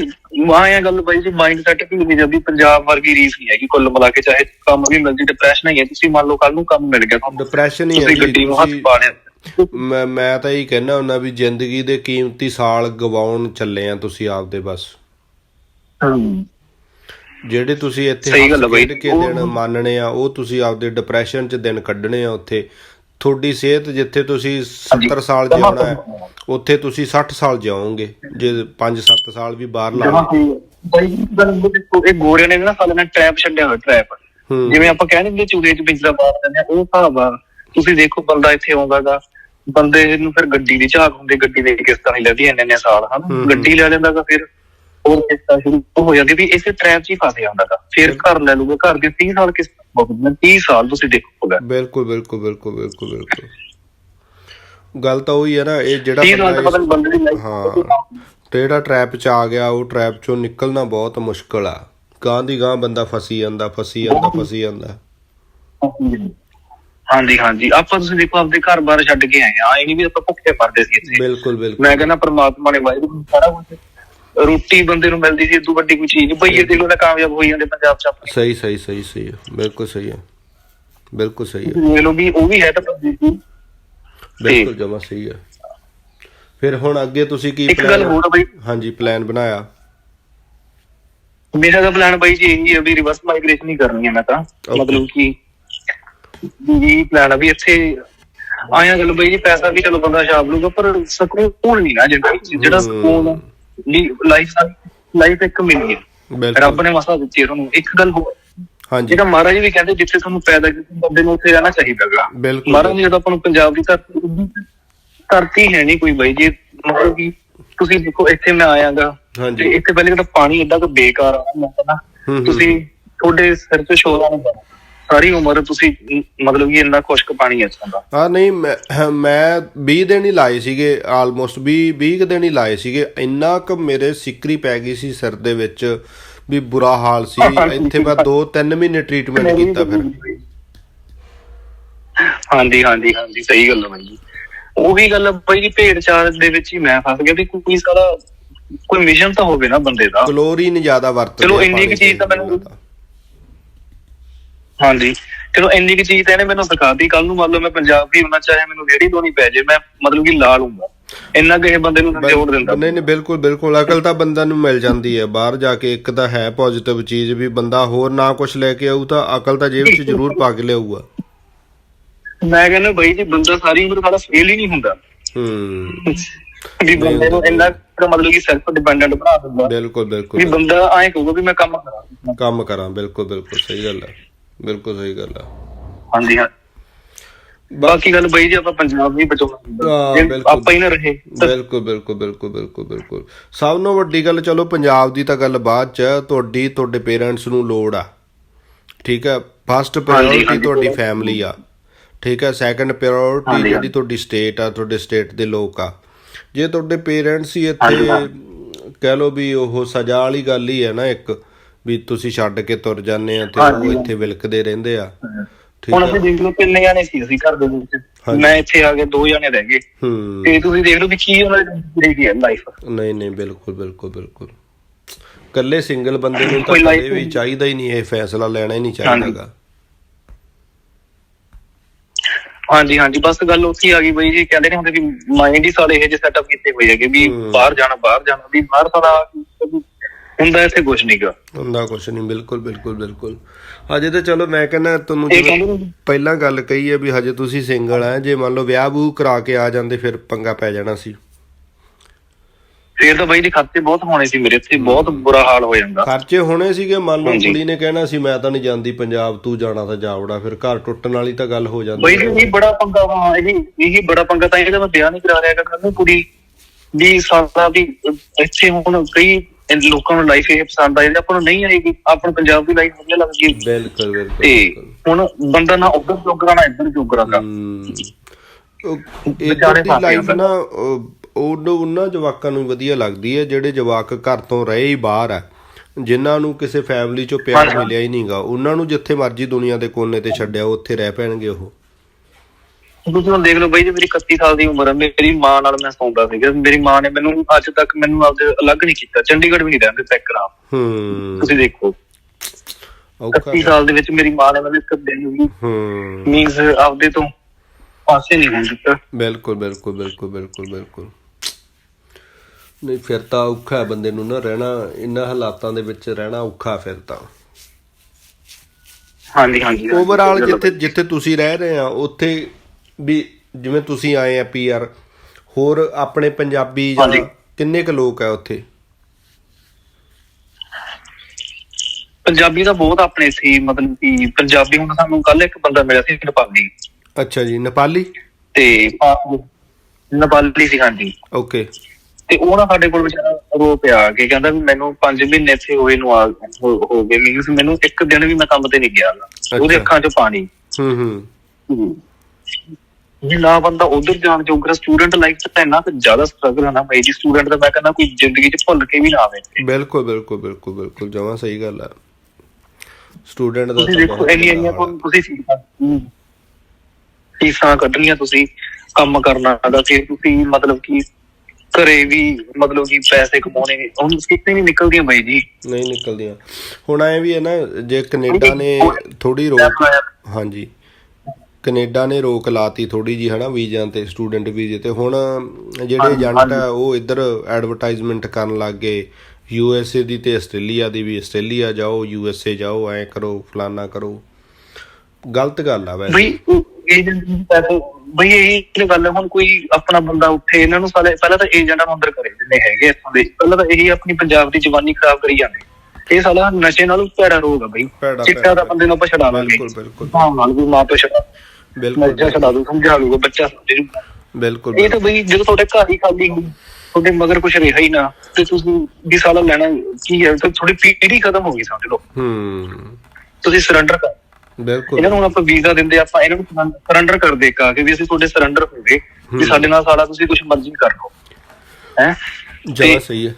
ਆਇਆ ਗੱਲ ਬਾਈ ਜੀ ਮਾਈਂਡ ਸੈਟ ਵੀ ਨਹੀਂ ਜਾਂਦੀ। ਪੰਜਾਬ ਵਰਗੀ ਰੀਸ ਨਹੀਂ ਹੈਗੀ ਕੁੱਲ ਮਿਲਾ ਕੇ। ਚਾਹੇ ਕੰਮ ਵੀ ਮਿਲ ਜੀ ਡਿਪਰੈਸ਼ਨ ਹੀ ਹੈ। ਤੁਸੀਂ ਮੰਨ ਲਓ ਕੱਲ ਨੂੰ ਕੰਮ ਮਿਲ ਗਿਆ ਤੁਹਾਨੂੰ। ਡਿਪਰੈਸ਼ਨ ਹੀ ਹੈ ਤੁਸੀਂ ਗੱਡੀ ਨੂੰ ਹੱਥ ਪਾ ਲਿਆ। ਮੈਂ ਮੈਂ ਤਾਂ ਇਹ ਕਹਿਣਾ ਹੁੰਦਾ ਵੀ ਜ਼ਿੰਦਗੀ ਦੇ ਕੀਮਤੀ ਸਾਲ ਗਵਾਉਣ ਚੱਲੇ ਆ ਤੁਸੀਂ ਆਪਦੇ ਬਸ। ਜਿਹੜੇ ਤੁਸੀਂ ਇੱਥੇ ਸਹੀ ਗੱਲ ਆ ਹੱਸ ਬਾਈ। ਖੇਡ ਕੇ ਦਿਨ ਮੰਨਣੇ ਆ ਉਹ ਤੁਸੀਂ ਆਪਦੇ ਡਿਪਰੈਸ਼ਨ 'ਚ ਦਿਨ ਕੱਢਣੇ ਆ ਉੱਥੇ। ਤੁਹਾਡੀ ਸਿਹਤ ਜਿੱਥੇ ਤੁਸੀਂ 70 ਸਾਲ ਜਿਉਣਾ ਹੈ ਉੱਥੇ ਤੁਸੀਂ 60 ਸਾਲ ਜਿਉਗੇ ਜੇ 5-7 ਸਾਲ ਵੀ ਬਾਹਰ ਲਾ ਬਾਈ ਇਹ ਗੋਰਿਆਂ ਨੇ ਨਾ ਸਾਲੇ ਨਾਲ ਟ੍ਰੈਪ ਛੱਡਿਆ ਹੋਇਆ ਟ੍ਰੈਪ ਜਿਵੇਂ ਆਪਾਂ ਕਹਿੰਦੇ ਹੁੰਦੇ ਚੂਲੇ 'ਚ ਪਿੰਜਰਾ ਮਾਰ ਦਿੰਦੇ ਆ ਉਹ ਹਿਸਾਬ ਆ। ਤੁਸੀਂ ਦੇਖੋ ਬੰਦਾ ਇੱਥੇ ਆਉਂਦਾਗਾ ਬੰਦੇ ਨੂੰ ਫਿਰ ਗੱਡੀ ਦੀ ਝਾਕ ਹੁੰਦੀ ਗੱਡੀ ਦੇ ਕਿਸ਼ਤਾਂ ਨਹੀਂ ਲੈਂਦੀ ਇੰਨੇ ਇੰਨੇ ਸਾਲ। ਹਨ? ਗੱਡੀ ਲੈ ਲੈਂਦਾਗਾ ਫਿਰ ਹੋਰ ਕਿਸ਼ਤਾਂ ਸ਼ੁਰੂ ਹੋ ਜਾਂਦੀ ਵੀ ਇਸੇ ਟ੍ਰੈਪ 'ਚ ਹੀ ਫਸ ਜਾਂਦਾਗਾ ਫਿਰ ਘਰ ਲੈ ਲੂਗਾ ਘਰ ਦੇ 30 ਸਾਲ ਕਿਸ਼ਤਾਂ ਬਹੁਤ 30 ਸਾਲ ਤੁਸੀਂ ਦੇਖੋਗਾ ਬਿਲਕੁਲ ਬਿਲਕੁਲ ਬਿਲਕੁਲ ਬਿਲਕੁਲ ਬਿਲਕੁਲ। ਗੱਲ ਤਾਂ ਉਹੀ ਹੈ ਨਾ ਇਹ ਜਿਹੜਾ 30 ਸਾਲ ਬੰਦਾ ਤੋਂ ਪਤਾ ਇਸ- ਨਹੀਂ ਬੰਦੇ ਦੀ ਲਾਈਫ ਹਾਂ। ਤੇ ਜਿਹੜਾ ਟ੍ਰੈਪ ਚ ਆ ਗਿਆ ਉਹ ਟ੍ਰੈਪ ਚੋਂ ਨਿਕਲਣਾ ਬਹੁਤ ਮੁਸ਼ਕਲ ਆ। ਗਾਂ ਦੀ ਗਾਂ ਬੰਦਾ ਫਸੀ ਜਾਂਦਾ ਫਸੀ ਜਾਂਦਾ ਫਸੀ ਜਾਂਦਾ। ਹਾਂਜੀ ਹਾਂਜੀ। ਆਪਾਂ ਤੁਸੀਂ ਦੇਖੋ ਆਪਦੇ ਘਰ ਬਾਰ ਛੱਡ ਕੇ ਆਏ ਆ। ਇਹ ਨਹੀਂ ਵੀ ਆਪਾਂ ਭੁੱਖੇ ਮਰਦੇ ਸੀ ਇੱਥੇ। ਬਿਲਕੁਲ ਬਿਲਕੁਲ। ਮੈਂ ਕਹਿੰਦਾ ਪ੍ਰਮਾਤਮਾ ਨੇ ਵਾਹਿਗੁਰੂ ਨੂੰ ਸਾਰਾ ਕੁਝ ਰੋਟੀ ਬੰਦੇ ਨੂੰ ਮਿਲਦੀ ਸੀ ਇਦੋਂ ਵੱਡੀ ਕੋਈ ਚੀਜ਼ ਬਈਏ ਦਿਲੋਂ ਤਾਂ ਕਾਮਯਾਬ ਹੋਈ ਜਾਂਦੇ ਪੰਜਾਬ ਚ ਆਪਣੇ। ਸਹੀ ਸਹੀ ਸਹੀ ਸਹੀ ਬਿਲਕੁਲ ਸਹੀ ਹੈ ਬਿਲਕੁਲ ਸਹੀ ਹੈ ਲਓ ਵੀ ਉਹ ਵੀ ਹੈ ਤਾਂ ਬਿਲਕੁਲ ਜਮਾ ਸਹੀ ਹੈ ਫਿਰ ਹੁਣ ਅੱਗੇ ਤੁਸੀਂ ਕੀ ਇੱਕ ਗੱਲ ਹੋਰ ਬਈ। ਹਾਂਜੀ ਪਲਾਨ ਬਣਾਇਆ? ਮੇਰਾ ਤਾਂ ਪਲਾਨ ਬਾਈ ਜੀ ਇਹੀ ਹੈ ਵੀ ਰਿਵਰਸ ਮਾਈਗ੍ਰੇਸ਼ਨ ਹੀ ਕਰਨੀ ਹੈ ਮੈਂ ਤਾਂ. ਮਤਲਬ ਕਿ ਵੀ ਪਲਾਨ ਆ ਵੀ ਇੱਥੇ ਆਇਆ ਗੱਲ ਬਾਈ ਜੀ ਪੈਸਾ ਵੀ ਚਲੋ ਬੰਦਾ ਛਾਪ ਲੂਗਾ ਪਰ ਸਕੂਨ ਨਹੀਂ ਨਾ ਜ਼ਿੰਦਗੀ 'ਚ। ਜਿਹੜਾ ਹਮ। ਸਕੂਨ ਲਾਈਫ ਲਾਈਫ ਇੱਕ ਮਿਲੀ ਹੈ। ਰੱਬ ਬਿਲਕੁਲ ਨੇ ਮਸਾ ਦਿੱਤੀ ਹੈ ਤੁਹਾਨੂੰ ਇੱਕ ਗੱਲ ਹੋਰ ਹਾਂਜੀ। ਜਿਹੜਾ ਮਹਾਰਾਜ ਜੀ ਵੀ ਕਹਿੰਦੇ ਜਿੱਥੇ ਤੁਹਾਨੂੰ ਪੈਦਾ ਕੀਤਾ ਬੰਦੇ ਨੂੰ ਉੱਥੇ ਰਹਿਣਾ ਚਾਹੀਦਾਗਾ ਬਿਲਕੁਲ। ਮਹਾਰਾਜ ਜੀ ਜਦੋਂ ਆਪਾਂ ਨੂੰ ਪੰਜਾਬ ਦੀ ਧਰਤੀ ਹੈ ਨਹੀਂ ਕੋਈ ਬਾਈ ਜੀ ਮਤਲਬ ਕਿ ਤੁਸੀਂ ਦੇਖੋ ਇੱਥੇ ਮੈਂ ਆਇਆਗਾ ਤੇ ਇੱਥੇ ਪਹਿਲੇ ਤਾਂ ਪਾਣੀ ਕੁ ਬੇਕਾਰ ਆ ਮੈਂ ਕਹਿੰਦਾ ਹੂੰ, ਹੂੰ, ਤੁਸੀਂ ਤੁਹਾਡੇ ਸਿਰ ਤੇ ਸ਼ੋਰਾਂ ਸਾਰੀ ਉਮਰ ਤੁਸੀਂ ਮ, ਮਤਲਬ ਕਿ ਇੰਨਾ ਖੁਸ਼ਕ ਪਾਣੀ ਹੈ ਇੱਥੋਂ ਦਾ? ਹਾਂ ਨਹੀਂ ਮੈਂ ਮੈਂ 20 ਦਿਨ ਹੀ ਲਾਏ ਸੀਗੇ ਆਲਮੋਸਟ 20 20 ਕੁ ਦਿਨ ਹੀ ਲਾਏ ਸੀਗੇ। ਇੰਨਾ ਕੁ ਮੇਰੇ ਸਿੱਕਰੀ ਪੈ ਗਈ ਸੀ ਸਿਰ ਦੇ ਵਿੱਚ ਵੀ ਬੁਰਾ ਹਾਲ ਸੀ। ਇੱਥੇ ਮੈਂ 2-3 ਮਹੀਨੇ ਟ੍ਰੀਟਮੈਂਟ ਕੀਤਾ ਫਿਰ। ਹਾਂਜੀ ਹਾਂਜੀ ਹਾਂਜੀ ਸਹੀ ਗੱਲ ਹੈ ਬਾਈ ਜੀ। ਉਹ ਗੱਲ ਆ ਬਾਈ ਜੀ ਭੇਡ ਚਾਲ ਦੇ ਵਿੱਚ ਹੀ ਮੈਂ ਫਸ ਗਿਆ ਵੀ ਕੋਈ ਸਾਰਾ ਕੋਈ ਮਿਸ਼ਨ ਤਾਂ ਹੋਵੇ ਨਾ ਬੰਦੇ ਦਾ। ਕਲੋਰੀਨ ਜ਼ਿਆਦਾ ਵਰਤਦੇ ਚਲੋ ਆ ਇੰਨੀ ਕੁ ਪਾਣੀ ਚੀਜ਼ ਤਾਂ ਮੈਨੂੰ- ਹਾਂਜੀ। ਚਲੋ ਇੰਨੀ ਕੁ ਚੀਜ਼ ਤਾਂ ਇਹਨੇ ਮੈਨੂੰ ਸਿਖਾਤੀ। ਕੱਲ ਨੂੰ ਮੰਨ ਲਓ ਮੈਂ ਪੰਜਾਬ ਵੀ ਹੋਣਾ ਚਾਹੇ ਮੈਨੂੰ ਰੇੜੀ ਦੋਣੀ ਪੈ ਜੇ ਮੈਂ ਮਤਲਬ ਕਿ ਲਾ ਲੂੰਗਾ ਇੰਨਾ ਕਿਸੇ ਬੰਦੇ ਨੂੰ ਜੋੜ ਦਿੰਦਾ। ਨਹੀਂ ਨਹੀਂ ਬਿਲਕੁਲ ਬਿਲਕੁਲ। ਅਕਲ ਤਾਂ ਬੰਦਾ ਨੂੰ ਮਿਲ ਜਾਂਦੀ ਹੈ। ਬਾਹਰ ਜਾ ਕੇ ਇੱਕ ਤਾਂ ਹੈ ਪੋਜ਼ਿਟਿਵ ਚੀਜ਼ ਵੀ ਬੰਦਾ ਹੋਰ ਨਾ ਕੁਝ ਲੈ ਕੇ ਆਊ ਤਾਂ ਅਕਲ ਤਾਂ ਜੇਬ 'ਚ ਜ਼ਰੂਰ ਪਾ ਕੇ ਲਿਆਊਗਾ। ਮੈਂ ਕਹਿੰਦਾ ਬਾਈ ਜੀ ਬੰਦਾ ਸਾਰੀ ਉਮਰ ਸਾਡਾ ਫੇਲ ਹੀ ਨਹੀਂ ਹੁੰਦਾ ਹੂੰ। ਵੀ ਬੰਦੇ ਨੂੰ ਇੰਨਾ ਕੁ ਮਤਲਬ ਕਿ ਸੈਲਫ ਡਿਪੈਂਡੈਂਟ ਬਣਾ ਦਿੰਦਾ ਬਿਲਕੁਲ ਵੀ ਬਿਲਕੁਲ ਬੰਦਾ ਐਂ ਕਹੂਗਾ ਵੀ ਮੈਂ ਕੰਮ ਕਰਾਂ। ਕੰਮ ਕਰਾਂ ਬਿਲਕੁਲ ਬਿਲਕੁਲ। ਸਹੀ ਗੱਲ ਹੈ। ਬਿਲਕੁਲ ਸਹੀ ਗੱਲ ਹੈ ਹਾਂਜੀ ਹਾਂ। ਬਾਕੀ ਗੱਲ ਬਾਈ ਜੀ ਆਪਾਂ ਪੰਜਾਬ ਵੀ ਬਚਾਉਣਾ। ਆਪਾਂ ਹੀ ਨਾ ਰਹੇ ਬਿਲਕੁਲ ਬਿਲਕੁਲ ਬਿਲਕੁਲ ਬਿਲਕੁਲ ਬਿਲਕੁਲ। ਸਭ ਤੋਂ ਵੱਡੀ ਗੱਲ ਚਲੋ ਪੰਜਾਬ ਦੀ ਤਾਂ ਗੱਲ ਬਾਅਦ ਚ ਤੁਹਾਡੀ ਤੁਹਾਡੇ ਪੇਰੈਂਟਸ ਨੂੰ ਲੋੜ ਆ। ਠੀਕ ਹੈ ਫਸਟ ਪ੍ਰਾਇੋਰਟੀ। ਤੁਹਾਡੀ ਫੈਮਿਲੀ ਆ। ਠੀਕ ਹੈ ਸੈਕੰਡ ਪ੍ਰਾਇੋਰਟੀ ਜਿਹੜੀ ਤੁਹਾਡੀ ਸਟੇਟ ਆ ਤੁਹਾਡੇ ਸਟੇਟ ਦੇ ਲੋਕ ਆ। ਜੇ ਤੁਹਾਡੇ ਪੇਰੈਂਟਸ ਹੀ ਇੱਥੇ ਕਹਿ ਲਓ ਵੀ ਉਹ ਸਜ਼ਾ ਵਾਲੀ ਗੱਲ ਹੀ ਹੈ ਨਾ ਇੱਕ ਵੀ ਤੁਸੀਂ ਛੱਡ ਕੇ ਤੁਰ ਜਾਂਦੇ ਆ ਤੇ ਉਹ। ਇੱਥੇ ਵਿਲਕਦੇ ਰਹਿੰਦੇ ਆ। ਹੁਣ ਅਸੀਂ ਦੇਖ ਲਓ ਕਿੰਨੇ ਜਾਣੇ ਸੀ ਅਸੀਂ ਘਰ ਦੇ ਵਿੱਚ। ਮੈਂ ਇੱਥੇ ਆ ਕੇ ਦੋ ਜਾਣੇ ਰਹਿ ਗਏ। ਤੇ ਤੁਸੀਂ ਦੇਖ ਲਓ ਵੀ ਕੀ ਉਹਨਾਂ ਦੀ ਜ਼ਿੰਦਗੀ ਹੈ ਲਾਈਫ ਨਹੀਂ ਨਹੀਂ ਬਿਲਕੁਲ ਬਿਲਕੁਲ ਬਿਲਕੁਲ। ਕੱਲੇ ਸਿੰਗਲ ਬੰਦੇ ਨੂੰ ਤਾਂ ਕਦੇ ਵੀ। ਚਾਹੀਦਾ ਹੀ ਨਹੀਂ ਇਹ ਫੈਸਲਾ ਲੈਣਾ ਹੀ ਨਹੀਂ ਚਾਹੀਦਾਗਾ ਹਾਂਜੀ। ਹਾਂਜੀ ਬਸ ਗੱਲ ਉੱਥੇ ਆ ਗਈ ਬਈ ਜੀ। ਕਹਿੰਦੇ ਨੇ ਹੁੰਦੇ ਵੀ ਮਾਈਂਡ ਹੀ ਸਾਰੇ ਇਹ ਜਿਹੇ ਸੈਟਅਪ ਕੀਤੇ ਹੋਏ ਹੈਗੇ ਵੀ। ਬਾਹਰ ਜਾਣਾ ਬਾਹਰ ਜਾਣਾ। ਵੀ ਬਾਹਰ ਸਾਡਾ ਹੁੰਦਾ ਇੱਥੇ ਕੁਝ ਨਹੀਂਗਾ ਹੁੰਦਾ ਕੁਛ ਨਹੀਂ ਬਿਲਕੁਲ ਬਿਲਕੁਲ ਬਿਲਕੁਲ। ਹਜੇ ਤਾਂ ਚਲੋ ਮੈਂ ਕਹਿੰਦਾ ਤੁਹਾਨੂੰ ਜਿਵੇਂ ਪਹਿਲਾਂ ਗੱਲ ਕਹੀ ਹੈ ਵੀ ਹਜੇ ਤੁਸੀਂ ਸਿੰਗਲ ਆ ਜੇ ਮੰਨ ਲਓ ਵਿਆਹ ਬੂ ਕਰਾ ਕੇ ਆ ਜਾਂਦੇ ਫਿਰ ਪੰਗਾ ਪੈ ਜਾਣਾ ਸੀ। ਫੇਰ ਤਾਂ ਬਾਈ ਜੀ ਖਰਚੇ ਬਹੁਤ ਹੋਣੇ ਸੀ ਮੇਰੇ ਇੱਥੇ ਬਹੁਤ ਬੁਰਾ ਹਾਲ ਹੋ ਜਾਂਦਾ। ਖਰਚੇ ਹੋਣੇ ਸੀਗੇ ਮੰਨ ਲਓ। ਕੁੜੀ ਨੇ ਕਹਿਣਾ ਸੀ ਮੈਂ ਤਾਂ ਨਹੀਂ ਜਾਂਦੀ ਪੰਜਾਬ ਤੂੰ ਜਾਣਾ ਤਾਂ ਜਾਵੜਾ ਫਿਰ ਘਰ ਟੁੱਟਣ ਵਾਲੀ ਤਾਂ ਗੱਲ ਹੋ ਜਾਂਦੀ ਬਾਈ ਜੀ। ਇਹ ਬੜਾ ਪੰਗਾ ਹਾਂ ਇਹ ਇਹ ਬੜਾ ਪੰਗਾ ਤਾਂ ਇਹਦਾ ਮੈਂ ਵਿਆਹ ਨਹੀਂ ਕਰਾ ਰਿਹਾ ਹੈਗਾ ਕੱਲ ਨੂੰ ਕੁੜੀ ਵੀ ਸਾਡਾ ਵੀ ਇੱਥੇ ਹੁਣ ਕਈ ਲੋਕਾਂ ਨੂੰ ਲਾਈਫ ਇਹ ਪਸੰਦ ਆ ਜਾਂਦੀ ਆਪਾਂ ਨੂੰ ਨਹੀਂ ਆਏਗੀ ਆਪਾਂ ਨੂੰ ਪੰਜਾਬ ਦੀ ਲਾਈਫ ਵਧੀਆ ਲੱਗਦੀ ਬਿਲਕੁਲ ਬਿਲਕੁਲ ਤੇ। ਹੁਣ ਬੰਦਾ ਨਾ ਉੱਧਰ ਜੋਗਰਾ ਨਾ ਇੱਧਰ ਜੋਗਰਾ ਦਾ ਵਿਚਾਰੇ ਲਾਈਫ। ਨਾ ਉਹ ਉਹ- ਉਹਨਾਂ ਜਵਾਕਾਂ ਨੂੰ ਵਧੀਆ ਲੱਗਦੀ ਹੈ ਜਿਹੜੇ ਜਵਾਕ ਘਰ ਤੋਂ ਰਹੇ ਹੀ ਬਾਹਰ ਆ ਜਿਨ੍ਹਾਂ ਨੂੰ ਕਿਸੇ ਫੈਮਿਲੀ ਚੋਂ ਪਿਆਰ। ਮਿਲਿਆ ਹੀ ਨਹੀਂਗਾ ਉਹਨਾਂ ਨੂੰ ਜਿੱਥੇ ਮਰਜ਼ੀ ਦੁਨੀਆ ਦੇ ਕੋਨੇ ਤੇ ਛੱਡਿਆ ਉੱਥੇ ਰਹਿ ਪੈਣਗੇ ਉਹ ਤੁਸੀਂ ਹੁਣ ਦੇਖ ਲਓ ਬਾਈ ਜੀ ਮੇਰੀ 31 ਸਾਲ ਦੀ ਉਮਰ ਹੈ ਮੇਰੀ ਮਾਂ ਨਾਲ ਮੈਂ ਸੌਂਦਾ ਸੀਗਾ। ਮੇਰੀ ਮਾਂ ਨੇ ਮੈਨੂੰ ਅੱਜ ਤੱਕ ਮੈਨੂੰ ਆਪਦੇ ਅਲੱਗ ਨਹੀਂ ਕੀਤਾ ਚੰਡੀਗੜ੍ਹ ਵੀ ਨਹੀਂ ਰਹਿੰਦੇ ਪੈਕਰਾ ਹੂੰ। ਤੁਸੀਂ ਦੇਖੋ। ਔਖਾ 31 ਸਾਲ ਦੇ ਵਿੱਚ ਮੇਰੀ ਮਾਂ ਨੇ ਮੈਨੂੰ ਇੱਕ ਦਿਨ ਵੀ ਹੂੰ। ਮੀਨਸ ਆਪਦੇ ਤੋਂ ਪਾਸੇ ਨਹੀਂ ਦਿੱਤਾ। ਬਿਲਕੁਲ ਬਿਲਕੁਲ ਬਿਲਕੁਲ ਬਿਲਕੁਲ ਬਿਲਕੁਲ। ਨਹੀਂ ਫਿਰ ਤਾਂ ਔਖਾ ਹੈ ਬੰਦੇ ਨੂੰ ਨਾ ਰਹਿਣਾ ਇਹਨਾਂ ਹਾਲਾਤਾਂ ਦੇ ਵਿੱਚ ਰਹਿਣਾ ਔਖਾ ਫਿਰ ਤਾਂ। ਹਾਂਜੀ ਹਾਂਜੀ ਓਵਰਆਲ ਜਿੱਥੇ ਜਿੱਥੇ ਤੁਸੀਂ ਰਹਿ ਰਹੇ ਆ ਉੱਥੇ ਵੀ ਜਿਵੇਂ ਤੁਸੀਂ ਆਏ ਆ ਪੀਆਰ ਹੋਰ ਆਪਣੇ ਪੰਜਾਬੀ ਜਾਂ। ਕਿੰਨੇ ਕੁ ਲੋਕ ਆ ਉੱਥੇ? ਪੰਜਾਬੀ ਤਾਂ ਬਹੁਤ ਆਪਣੇ ਸੀ ਮਤਲਬ ਕਿ ਪੰਜਾਬੀ ਹੁਣ ਸਾਨੂੰ ਕੱਲ ਇੱਕ ਬੰਦਾ ਮਿਲਿਆ ਸੀ ਨੇਪਾਲੀ। ਅੱਛਾ ਜੀ ਨੇਪਾਲੀ? ਤੇ ਨੇਪਾਲੀ ਸੀ ਹਾਂਜੀ। ਓਕੇ। ਤੇ ਉਹ ਨਾ ਸਾਡੇ ਕੋਲ ਵਿਚਾਰਾ ਰੋ ਪਿਆ ਕਿ ਕਹਿੰਦਾ ਵੀ ਮੈਨੂੰ 5 ਮਹੀਨੇ ਇੱਥੇ ਹੋਏ ਨੂੰ ਆ ਹੋ ਗਏ। ਮੀਨਸ ਮੈਨੂੰ ਇੱਕ ਦਿਨ ਵੀ ਮੈਂ ਕੰਮ ਤੇ ਨਹੀਂ ਗਿਆ। ਉਹਦੇ। ਅੱਖਾਂ 'ਚ ਪਾਣੀ। ਹੂੰ। ਹੂੰ। ਜੇ ਨਾ ਬੰਦਾ ਉਧਰ ਜਾਣ ਜੋਗਰਾ ਸਟੂਡੈਂਟ ਲਾਈਫ 'ਚ ਤਾਂ ਇੰਨਾ ਕੁ ਜ਼ਿਆਦਾ ਸਟਰਗਲ ਹੈ ਨਾ ਬਈ ਜੀ ਸਟੂਡੈਂਟ ਦਾ ਮੈਂ ਕਹਿੰਦਾ ਕੋਈ ਜ਼ਿੰਦਗੀ 'ਚ ਭੁੱਲ ਕੇ ਵੀ ਨਾ ਆਵੇ। ਬਿਲਕੁਲ ਬਿਲਕੁਲ ਬਿਲਕੁਲ ਬਿਲਕੁਲ ਜਮਾਂ ਸਹੀ ਗੱਲ ਹੈ ਸਟੂਡੈਂਟ ਦਾ ਤੁਸੀਂ ਦੇਖੋ ਬੁਰਾ ਹਾਲ ਤੁਹਾਨੂੰ ਤੁਸੀਂ ਫੀਸਾਂ ਕੱਢਣੀਆਂ ਤੁਸੀਂ ਕੰਮ ਕਰਨਾ ਦਾ ਫਿਰ ਤੁਸੀਂ ਮਤਲਬ ਕਿ ਘਰੇ ਵੀ ਮਤਲਬ ਕਿ ਪੈਸੇ ਕਮਾਉਣੇ ਹੁਣ ਕਿਤੇ ਨਹੀਂ ਨਿਕਲਦੀਆਂ ਬਈ ਜੀ। ਨਹੀਂ ਨਿਕਲਦੀਆਂ। ਹੁਣ ਐ ਵੀ ਹੈ ਨਾ ਜੇ ਕੈਨੇਡਾ ਨੇ ਥੋੜੀ ਰੋਕ ਹਾਂਜੀ। ਕੈਨੇਡਾ ਨੇ ਰੋਕ ਲਾਤੀ ਥੋੜੀ ਜੀ ਹਨਾ ਵੀਜ਼ਿਆਂ ਤੇ ਸਟੂਡੈਂਟ ਵੀਜ਼ੇ ਤੇ। ਹੁਣ ਜਿਹੜੇ ਏਜੰਟ। ਆ ਉਹ ਇੱਧਰ ਐਡਵਰਟਾਈਜ਼ਮੈਂਟ ਕਰਨ ਲੱਗ ਗਏ। ਯੂ ਐਸ ਏ ਦੀ ਤੇ ਆਸਟ੍ਰੇਲੀਆ ਦੀ ਵੀ ਆਸਟ੍ਰੇਲੀਆ ਜਾਓ ਯੂ ਐਸ ਏ ਜਾਓ ਐ ਕਰੋ ਫਲਾਨਾ ਕਰੋ। ਗਲਤ ਗੱਲ ਆ ਵੈਸੇ। ਬਈ ਏਜੰਟ ਨੂੰ ਪੈਸੇ ਬਈ ਇਹ ਗੱਲ ਹੈ ਹੁਣ ਕੋਈ ਆਪਣਾ ਬੰਦਾ ਉੱਥੇ ਇਹਨਾਂ ਨੂੰ ਸਾਲੇ ਪਹਿਲਾਂ ਤਾਂ ਏਜੰਟਾਂ ਨੂੰ ਅੰਦਰ ਕਰੇ ਜਿੰਨੇ ਹੈਗੇ ਇੱਥੋਂ ਦੇ। ਪਹਿਲਾਂ ਤਾਂ ਇਹੀ ਆਪਣੀ ਪੰਜਾਬ ਦੀ ਜਵਾਨੀ ਖਰਾਬ ਕਰੀ ਜਾਂਦੇ। ਇਹ ਸਾਲਾ ਨਸ਼ੇ ਨਾਲ ਭੈੜਾ ਰੋਗ ਆ ਬਈ। ਚਿੱਟਾ। ਦਾ ਬੰਦੇ ਨੂੰ ਆਪਾਂ ਛਡਾ ਲਾਂਗੇ। ਬਿਲਕੁਲ ਬਿਲਕੁਲ। ਹਾਂ ਨਾਲ ਵੀ ਮਾਂ ਤੋਂ ਛਡਾ ਬਿਲਕੁਲ ਨਸ਼ਾ ਛਡਾ ਦੂ ਸਮਝਾ ਲੂਗਾ ਬੱਚਾ। ਸਮਝ ਬਿਲਕੁਲ ਇਹ ਤਾਂ ਬਈ ਜਦੋਂ ਤੁਹਾਡੇ ਘਰ ਹੀ ਖਾਲੀ ਹੋਊ ਤੁਹਾਡੇ ਮਗਰ ਕੁਝ ਰਿਹਾ ਹੀ ਨਾ ਤੇ ਤੁਸੀਂ ਵੀ ਸਾਲਾ ਲੈਣਾ ਕੀ ਹੈ? ਤੇ ਥੋੜੀ ਪੀੜੀ ਖਤਮ ਹੋ ਗਈ ਸਮਝ ਲਓ। ਹੂੰ। ਤੁਸੀਂ ਸਰੈਂਡਰ ਕਰ। ਬਿਲਕੁਲ। ਇਹਨਾਂ ਨੂੰ ਆਪਾਂ ਵੀਜ਼ਾ ਦਿੰਦੇ ਆਪਾਂ ਇਹਨਾਂ ਨੂੰ ਸਰੈਂਡਰ ਕਰ ਦੇ ਕਾ ਕਿ ਵੀ ਅਸੀਂ ਤੁਹਾਡੇ ਸਰੈਂਡਰ ਹੋ ਗਏ। ਵੀ। ਸਾਡੇ ਨਾਲ ਸਾਲਾ ਤੁਸੀਂ ਕੁਝ ਮਰਜ਼ੀ ਕਰ ਲਓ। ਹੈ? ਜਮਾ ਸਹੀ ਹੈ।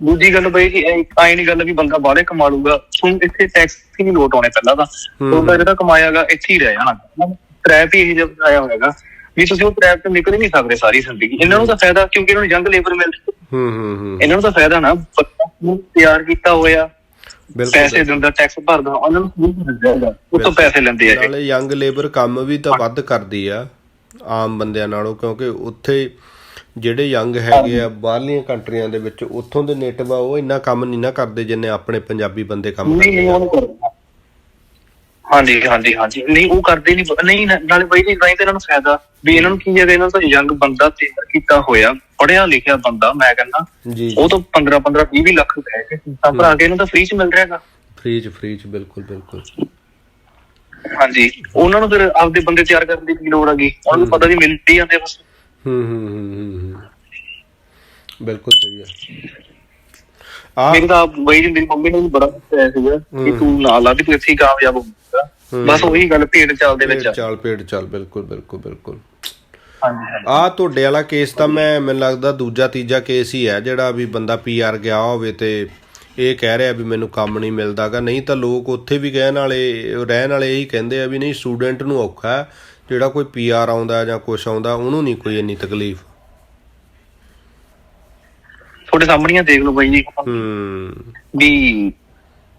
ਦੂਜੀ ਗੱਲ ਬਈ ਕਿ ਆਈ ਨਹੀਂ ਗੱਲ ਵੀ ਬੰਦਾ ਬਾਹਰੇ ਕਮਾ ਲੂਗਾ ਹੁਣ ਇੱਥੇ ਟੈਕਸ ਹੀ ਨਹੀਂ ਲੋਟ ਆਉਣੇ ਪਹਿਲਾਂ ਤਾਂ। ਉਹਦਾ ਜਿਹੜਾ ਕਮਾਇਆਗਾ ਇੱਥੇ ਹੀ ਰਹਿ ਜਾਣਾ। ਟ੍ਰੈਪ ਹੀ ਇਹ ਜਿਹਾ ਆਇਆ ਹੋਏਗਾ ਵੀ ਤੁਸੀਂ ਉਹ ਟ੍ਰੈਪ ਤੋਂ ਨਿਕਲ ਹੀ ਨਹੀਂ ਸਕਦੇ ਸਾਰੀ ਜ਼ਿੰਦਗੀ। ਇਹਨਾਂ ਨੂੰ ਤਾਂ ਫਾਇਦਾ ਕਿਉਂਕਿ ਇਹਨਾਂ ਨੂੰ ਜੰਗ ਲੇਬਰ ਮਿਲ ਹੈ। ਹੂੰ ਹੂੰ ਇਹਨਾਂ ਨੂੰ ਤਾਂ ਫਾਇਦਾ ਨਾ ਤਿਆਰ ਕੀਤਾ ਹੋਇਆ ਬਿਲਕੁਲ ਪੈਸੇ ਦਿੰਦਾ ਟੈਕਸ ਭਰਦਾ ਉਹਨਾਂ ਨੂੰ ਫ੍ਰੀ ਮਿਲ ਜਾਏਗਾ। ਉਹ ਤੋਂ ਪੈਸੇ ਲੈਂਦੇ ਆ। ਨਾਲੇ ਯੰਗ ਲੇਬਰ ਕੰਮ ਵੀ ਤਾਂ ਵੱਧ ਕਰਦੀ ਆ ਆਮ ਬੰਦਿਆਂ ਨਾਲੋਂ ਕਿਉਂਕਿ ਉੱਥੇ ਜਿਹੜੇ ਯੰਗ ਹੈਗੇ ਆ ਬਾਹਰਲੀਆਂ ਕੰਟਰੀਆਂ ਦੇ ਵਿੱਚ ਉੱਥੋਂ ਦੇ ਨੇਟਿਵ ਆ ਉਹ ਇੰਨਾ ਕੰਮ ਨਹੀਂ ਨਾ ਕਰਦੇ ਜਿੰਨੇ ਆਪਣੇ ਪੰਜਾਬੀ ਬੰਦੇ ਕੰਮ ਕਰਦੇ ਆ। ਹਾਂਜੀ ਹਾਂਜੀ ਹਾਂਜੀ। ਨਹੀਂ ਉਹ ਕਰਦੇ ਨਹੀਂ। ਨਹੀਂ ਨਾਲੇ ਬਾਈ ਨਹੀਂ ਤੇ ਇਹਨਾਂ ਨੂੰ ਫਾਇਦਾ। ਵੀ ਇਹਨਾਂ ਨੂੰ ਕੀ ਹੈ ਇਹਨਾਂ ਦਾ ਯੰਗ ਬੰਦਾ ਤਿਆਰ ਕੀਤਾ ਹੋਇਆ ਪੜਿਆ ਲਿਖਿਆ ਬੰਦਾ ਮੈਂ ਕਹਿੰਦਾ। ਜੀ ਉਹ ਤਾਂ 15 15 20 ਲੱਖ ਕਹਿ ਕੇ ਫੀਸਾਂ ਭਰਾ ਕੇ ਇਹਨੂੰ ਤਾਂ ਫ੍ਰੀ ਚ ਮਿਲ ਰਿਹਾਗਾ ਫ੍ਰੀ ਚ ਫ੍ਰੀ ਚ ਬਿਲਕੁਲ ਬਿਲਕੁਲ। ਹਾਂਜੀ। ਉਹਨਾਂ ਨੂੰ ਫਿਰ ਆਪਦੇ ਬੰਦੇ ਤਿਆਰ ਕਰਨ ਦੀ ਕੀ ਲੋੜ ਹੈਗੀ? ਉਹਨਾਂ ਨੂੰ ਪਤਾ ਵੀ ਮਿਲ ਹੀ ਜਾਂਦੇ ਬਸ। ਹੂੰ ਬਿਲਕੁਲ ਸਹੀ ਹੈ। ਆ ਮੇਰੀ ਬਾਈ ਜੀ ਮੇਰੀ ਮੰਮੀ ਨੇ ਬੜਾ ਦੱਸਿਆ ਸੀਗਾ ਕਿ। ਤੂੰ ਨਾਲ ਲਾ ਵੀ ਤੂੰ ਇੱਥੇ ਕਾਮਯਾਬ ਹੋਊਗਾ। ਬਸ ਉਹੀ ਗੱਲ ਭੇਡ ਚਾਲ ਦੇ ਵਿੱਚ ਚਾਲ ਪੇੜ ਚਾਲ ਬਿਲਕੁਲ ਬਿਲਕੁਲ ਬਿਲਕੁਲ। ਆ ਤੁਹਾਡੇ ਵਾਲਾ ਕੇਸ ਤਾਂ ਮੈਂ ਮੈਨੂੰ ਲੱਗਦਾ ਦੂਜਾ ਤੀਜਾ ਕੇਸ ਹੀ ਹੈ ਜਿਹੜਾ ਵੀ ਬੰਦਾ ਪੀਆਰ ਗਿਆ ਹੋਵੇ ਤੇ ਇਹ ਕਹਿ ਰਿਹਾ ਵੀ ਮੈਨੂੰ ਕੰਮ ਨਹੀਂ ਮਿਲਦਾਗਾ। ਨਹੀਂ ਤਾਂ ਲੋਕ ਉੱਥੇ ਵੀ ਕਹਿਣ ਵਾਲੇ ਰਹਿਣ ਵਾਲੇ ਇਹੀ ਕਹਿੰਦੇ ਆ ਵੀ ਨਹੀਂ ਸਟੂਡੈਂਟ ਨੂੰ ਔਖਾ ਜਿਹੜਾ ਕੋਈ ਪੀਆਰ ਆਉਂਦਾ ਜਾਂ ਕੁਛ ਆਉਂਦਾ ਉਹਨੂੰ ਨਹੀਂ ਕੋਈ ਇੰਨੀ ਤਕਲੀਫ। ਤੁਹਾਡੇ ਸਾਹਮਣੇ ਦੇਖ ਲਓ ਬਾਈ ਜੀ। ਹੂੰ। ਵੀ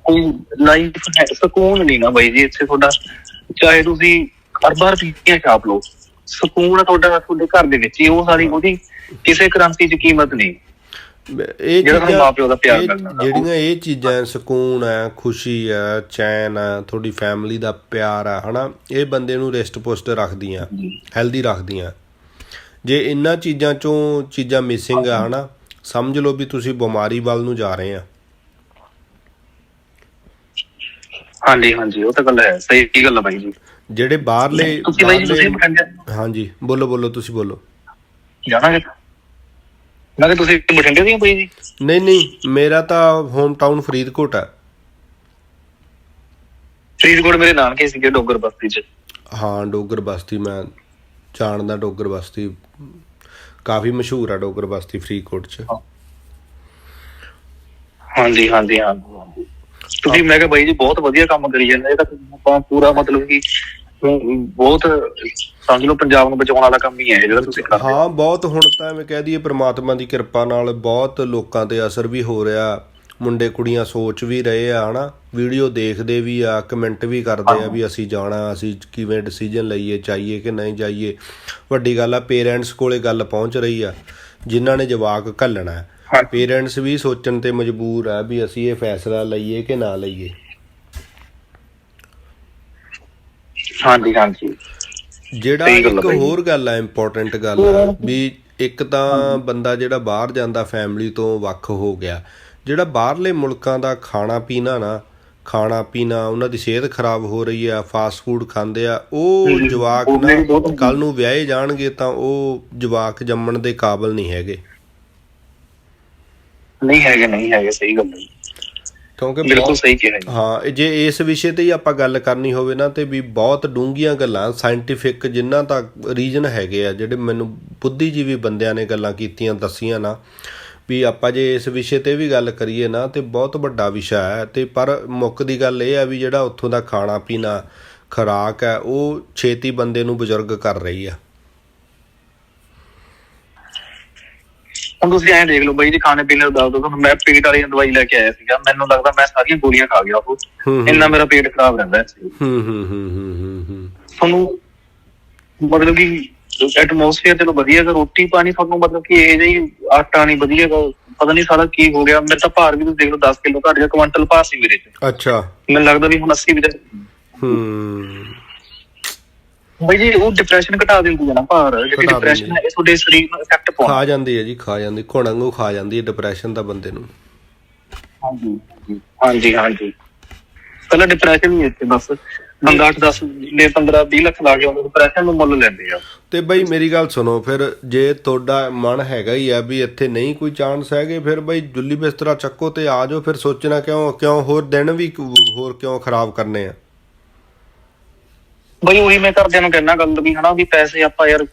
ਕੋਈ ਲਾਈਫ ਹੈ ਸਕੂਨ ਨਹੀਂ ਨਾ ਬਾਈ ਜੀ ਇੱਥੇ ਤੁਹਾਡਾ। ਚਾਹੇ ਤੁਸੀਂ ਅਰਬਾਂ ਰੁਪਈਆ ਛਾਪ ਲਓ। ਸਕੂਨ ਤੁਹਾਡਾ ਤੁਹਾਡੇ ਘਰ ਦੇ ਵਿੱਚ ਹੀ ਉਹ ਸਾਰੀ ਉਹਦੀ ਕਿਸੇ ਕ੍ਰਾਂਤੀ 'ਚ ਕੀਮਤ ਨਹੀਂ। ਇਹ ਚੀਜ਼ਾਂ ਮਾਂ-ਪਿਓ ਦਾ ਪਿਆਰ ਮਿਲਦਾ ਜਿਹੜੀਆਂ ਇਹ ਚੀਜ਼ਾਂ ਸਕੂਨ ਹੈ ਖੁਸ਼ੀ ਹੈ ਚੈਨ ਹੈ ਤੁਹਾਡੀ ਫੈਮਿਲੀ ਦਾ ਪਿਆਰ ਹੈ ਹਨਾ? ਇਹ ਬੰਦੇ ਨੂੰ ਰਿਸਟ ਪੁਸ਼ਟ ਰੱਖਦੀਆਂ ਹੈਲਦੀ ਰੱਖਦੀਆਂ। ਜੇ ਇਹਨਾਂ ਚੀਜ਼ਾਂ ਚੋਂ ਚੀਜ਼ਾਂ ਮਿਸਿੰਗ ਆ ਹਨਾ? ਸਮਝ ਲਓ ਵੀ ਤੁਸੀਂ ਬਿਮਾਰੀ ਵੱਲ ਨੂੰ ਜਾ ਰਹੇ ਆ। ਹਾਂਜੀ ਹਾਂਜੀ ਉਹ ਤਾਂ ਗੱਲ ਹੈ। ਸਹੀ ਗੱਲ ਹੈ ਬਾਈ ਜੀ। ਜਿਹੜੇ ਬਾਹਰਲੇ ਤੁਸੀਂ ਬਾਈ ਜੀ ਤੁਸੀਂ ਬਾਹਰਲੇ ਬਠਿੰਡੇ ਹਾਂਜੀ ਬੋਲੋ ਬੋਲੋ ਤੁਸੀਂ ਬੋਲੋ। ਜਾਣਾਗੇ। ਕਿ ਤੁਸੀਂ ਬਠਿੰਡੇ ਦੀ ਹੋ ਬਾਈ ਜੀ? ਨਹੀਂ ਨਹੀਂ ਮੇਰਾ ਤਾਂ ਹੋਮ ਟਾਊਨ ਫਰੀਦਕੋਟ ਹੈ। ਫਰੀਦਕੋਟ ਮੇਰੇ ਨਾਨਕੇ ਸੀਗੇ ਡੋਗਰ ਬਸਤੀ 'ਚ। ਹਾਂ ਡੋਗਰ ਬਸਤੀ ਮੈਂ ਜਾਣਦਾ ਡੋਗਰ ਬਸਤੀ। ਕਾਫੀ ਮਸ਼ਹੂਰ ਆ ਡੋਗਰ ਬਸਤੀ ਫਰੀਦਕੋਟ ਚ। ਹਾਂਜੀ ਹਾਂਜੀ ਹਾਂਜੀ। ਤੁਸੀਂ ਮੈਂ ਕਿਹਾ ਬਾਈ ਜੀ ਬਹੁਤ ਵਧੀਆ ਕੰਮ ਕਰੀ ਜਾਂਦੇ। ਇਹ ਤਾਂ ਪੂਰਾ ਮਤਲਬ ਕਿ ਬਹੁਤ ਸਮਝ ਲਓ ਪੰਜਾਬ ਨੂੰ ਬਚਾਉਣ ਵਾਲਾ ਕੰਮ ਹੀ ਹੈ ਜਿਹੜਾ ਤੁਸੀਂ ਕਰ ਰਹੇ ਹੋ। ਹਾਂ ਬਹੁਤ ਹੁਣ ਤਾਂ ਐਵੇਂ ਕਹਿ ਦਈਏ ਪ੍ਰਮਾਤਮਾ ਦੀ ਕਿਰਪਾ ਨਾਲ ਬਹੁਤ ਲੋਕਾਂ ਤੇ ਅਸਰ ਵੀ ਹੋ ਰਿਹਾ। ਮੁੰਡੇ ਕੁੜੀਆਂ ਸੋਚ ਵੀ ਰਹੇ ਆ ਹਨਾ? ਵੀਡੀਓ ਦੇਖਦੇ ਵੀ ਆ ਕਮੈਂਟ ਵੀ ਕਰਦੇ ਆ ਵੀ ਅਸੀਂ ਜਾਣਾ ਅਸੀਂ ਕਿਵੇਂ ਡਿਸੀਜਨ ਲਈਏ ਚਾਹੀਏ ਕਿ ਨਹੀਂ ਜਾਈਏ। ਵੱਡੀ ਗੱਲ ਆ ਪੇਰੈਂਟਸ ਕੋਲੇ ਗੱਲ ਪਹੁੰਚ ਰਹੀ ਆ ਜਿਨ੍ਹਾਂ ਨੇ ਜਵਾਕ ਘੱਲਣਾ। ਪੇਰੈਂਟਸ ਵੀ ਸੋਚਣ ਤੇ ਮਜਬੂਰ ਆ ਵੀ ਅਸੀਂ ਇਹ ਫੈਸਲਾ ਲਈਏ ਕਿ ਨਾ ਲਈਏ। ਹਾਂਜੀ ਹਾਂਜੀ। ਜਿਹੜਾ ਸਹੀ ਗੱਲ ਆ ਇੱਕ। ਹੋਰ ਗੱਲ ਆ ਇੰਪੋਰਟੈਂਟ ਗੱਲ ਆ ਵੀ ਇੱਕ ਤਾਂ ਬੰਦਾ ਜਿਹੜਾ ਬਾਹਰ ਜਾਂਦਾ ਫੈਮਿਲੀ ਤੋਂ ਵੱਖ ਹੋ ਗਿਆ ਜਿਹੜਾ ਬਾਹਰਲੇ ਮੁਲਕਾਂ ਦਾ ਖਾਣਾ ਪੀਣਾ ਨਾ ਖਾਣਾ ਪੀਣਾ ਉਹਨਾਂ ਦੀ ਸਿਹਤ ਖਰਾਬ ਹੋ ਰਹੀ ਆ ਫਾਸਟ ਫੂਡ ਖਾਂਦੇ ਆ ਉਹ ਹਮ, ਜਵਾਕ ਉਹ ਵੀ ਬਹੁਤ- ਨਾ ਕੱਲ ਨੂੰ ਵਿਆਹੇ ਜਾਣਗੇ ਤਾਂ ਉਹ ਜਵਾਕ ਜੰਮਣ ਦੇ ਕਾਬਿਲ ਨਹੀਂ ਹੈਗੇ। ਨਹੀਂ ਹੈਗੇ ਨਹੀਂ ਹੈਗੇ ਸਹੀ ਗੱਲ ਹੈ ਕਿਉਂਕਿ ਬਿਲਕੁਲ ਸਹੀ ਕਿਹਾ ਜੀ। ਹਾਂ ਜੇ ਇਸ ਵਿਸ਼ੇ ਤੇ ਹੀ ਆਪਾਂ ਗੱਲ ਕਰਨੀ ਹੋਵੇ ਨਾ ਤੇ ਵੀ ਬਹੁਤ ਡੂੰਘੀਆਂ ਗੱਲਾਂ ਸਾਇੰਟੀਫਿਕ ਜਿਨ੍ਹਾਂ ਤੱਕ ਰੀਜਨ ਹੈਗੇ ਆ ਜਿਹੜੇ ਮੈਨੂੰ ਬੁੱਧੀਜੀਵੀ ਬੰਦਿਆਂ ਨੇ ਗੱਲਾਂ ਕੀਤੀਆਂ ਦੱਸੀਆਂ ਨਾ ਵੀ ਆਪਾਂ ਜੇ ਇਸ ਵਿਸ਼ੇ ਤੇ ਵੀ ਗੱਲ ਕਰੀਏ ਨਾ ਤੇ ਬਹੁਤ ਵੱਡਾ ਵਿਸ਼ਾ ਹੈ। ਤੇ ਪਰ ਮੁੱਖ ਦੀ ਗੱਲ ਇਹ ਆ ਵੀ ਜਿਹੜਾ ਉੱਥੋਂ ਦਾ ਖਾਣਾ ਪੀਣਾ ਖੁਰਾਕ ਹੈ ਉਹ ਛੇਤੀ ਬੰਦੇ ਨੂੰ ਬਜ਼ੁਰਗ ਕਰ ਰਹੀ ਆ। ਹੁਣ ਤੁਸੀਂ ਐਂ ਦੇਖ ਲਓ ਬਾਈ ਜੀ ਖਾਣੇ ਪੀਣੇ ਦਾ ਦੱਸ ਦੋ ਤੁਹਾਨੂੰ ਮੈਂ ਪੇਟ ਵਾਲੀ ਦਵਾਈ ਲੈ ਕੇ ਆਇਆ ਸੀਗਾ ਮੈਨੂੰ ਲੱਗਦਾ ਮੈਂ ਸਾਰੀਆਂ ਗੋਲੀਆਂ ਖਾ ਗਿਆ ਉਹ। ਇੰਨਾ ਮੇਰਾ ਪੇਟ ਖਰਾਬ ਰਹਿੰਦਾ ਹੈ ਹੂੰ ਹੂੰ ਹੂੰ ਹੂੰ ਤੁਹਾਨੂੰ ਮਤਲਬ ਕਿ ਐਟਮੋਸਫੇਅਰ ਚਲੋ ਵਧੀਆ ਹੈ ਰੋਟੀ ਪਾਣੀ ਤੁਹਾਨੂੰ ਮਤਲਬ ਕਿ ਇਹ ਜਿਹੀ ਆਟਾ ਨਹੀਂ ਵਧੀਆ ਗਾ, ਪਤਾ ਨਹੀਂ ਸਾਰਾ ਕੀ ਹੋ ਗਿਆ। ਮੇਰੇ ਤਾਂ ਭਾਰ ਵੀ ਤੁਸੀਂ ਦੇਖ ਲਓ 10 ਕਿਲੋ ਘਟ ਗਿਆ ਕੁਇੰਟਲ ਭਾਰ ਸੀ ਮੇਰੇ ਚ। ਅੱਛਾ। ਮੈਨੂੰ ਲੱਗਦਾ ਵੀ ਹੁਣ 80 ਵੀ ਹੂੰ। ਬਈ ਜੀ ਉਹ ਡਿਪਰੈਸ਼ਨ ਘਟਾ ਦਿੰਦੀ ਹੈ ਨਾ ਭਾਰ ਘਟਾ ਦਿੰਦੀ ਡਿਪਰੈਸ਼ਨ ਹੈ ਇਹ ਤੁਹਾਡੇ ਸਰੀਰ ਨੂੰ ਇਫੈਕਟ ਪਾਉਂਦਾ ਖਾ ਜਾਂਦੀ ਹੈ ਜੀ ਖਾ ਜਾਂਦੀ ਘੁਣੰਗੂ ਖਾ ਜਾਂਦੀ ਹੈ ਡਿਪਰੈਸ਼ਨ ਦਾ ਬੰਦੇ ਨੂੰ। ਹਾਂਜੀ ਹਾਂਜੀ ਹਾਂਜੀ ਪਹਿਲਾਂ ਡਿਪਰੈਸ਼ਨ ਹੀ ਇੱਥੇ ਬਸ। ਬੰਦਾ 8 10 ਦੇ 15 20 ਲੱਖ ਲਾ ਕੇ ਉਹ ਡਿਪਰੈਸ਼ਨ ਨੂੰ ਮੁੱਲ ਲੈਂਦੇ ਆ। ਤੇ ਬਈ ਮੇਰੀ ਗੱਲ ਸੁਣੋ ਫਿਰ ਜੇ ਤੁਹਾਡਾ ਮਨ ਹੈਗਾ ਹੀ ਆ ਵੀ ਇੱਥੇ ਨਹੀਂ ਕੋਈ ਚਾਂਸ ਹੈਗੇ ਫਿਰ ਬਈ ਜੁੱਲੀ ਬਿਸਤਰਾ ਚੱਕੋ ਤੇ ਆ ਜਾਓ ਫਿਰ ਸੋਚਣਾ ਕਿਉਂ ਕਿਉਂ ਹੋਰ ਦਿਨ ਵੀ ਹੋਰ ਕਿਉਂ ਖਰਾਬ ਕਰਨੇ ਆ? ਬਈ ਉਹੀ ਮੈਂ ਘਰਦਿਆਂ ਨੂੰ ਕਹਿਣਾ ਗੱਲ ਵੀ ਹਨਾ ਵੀ ਪੈਸੇ ਆਪਾਂ ਯਾਰ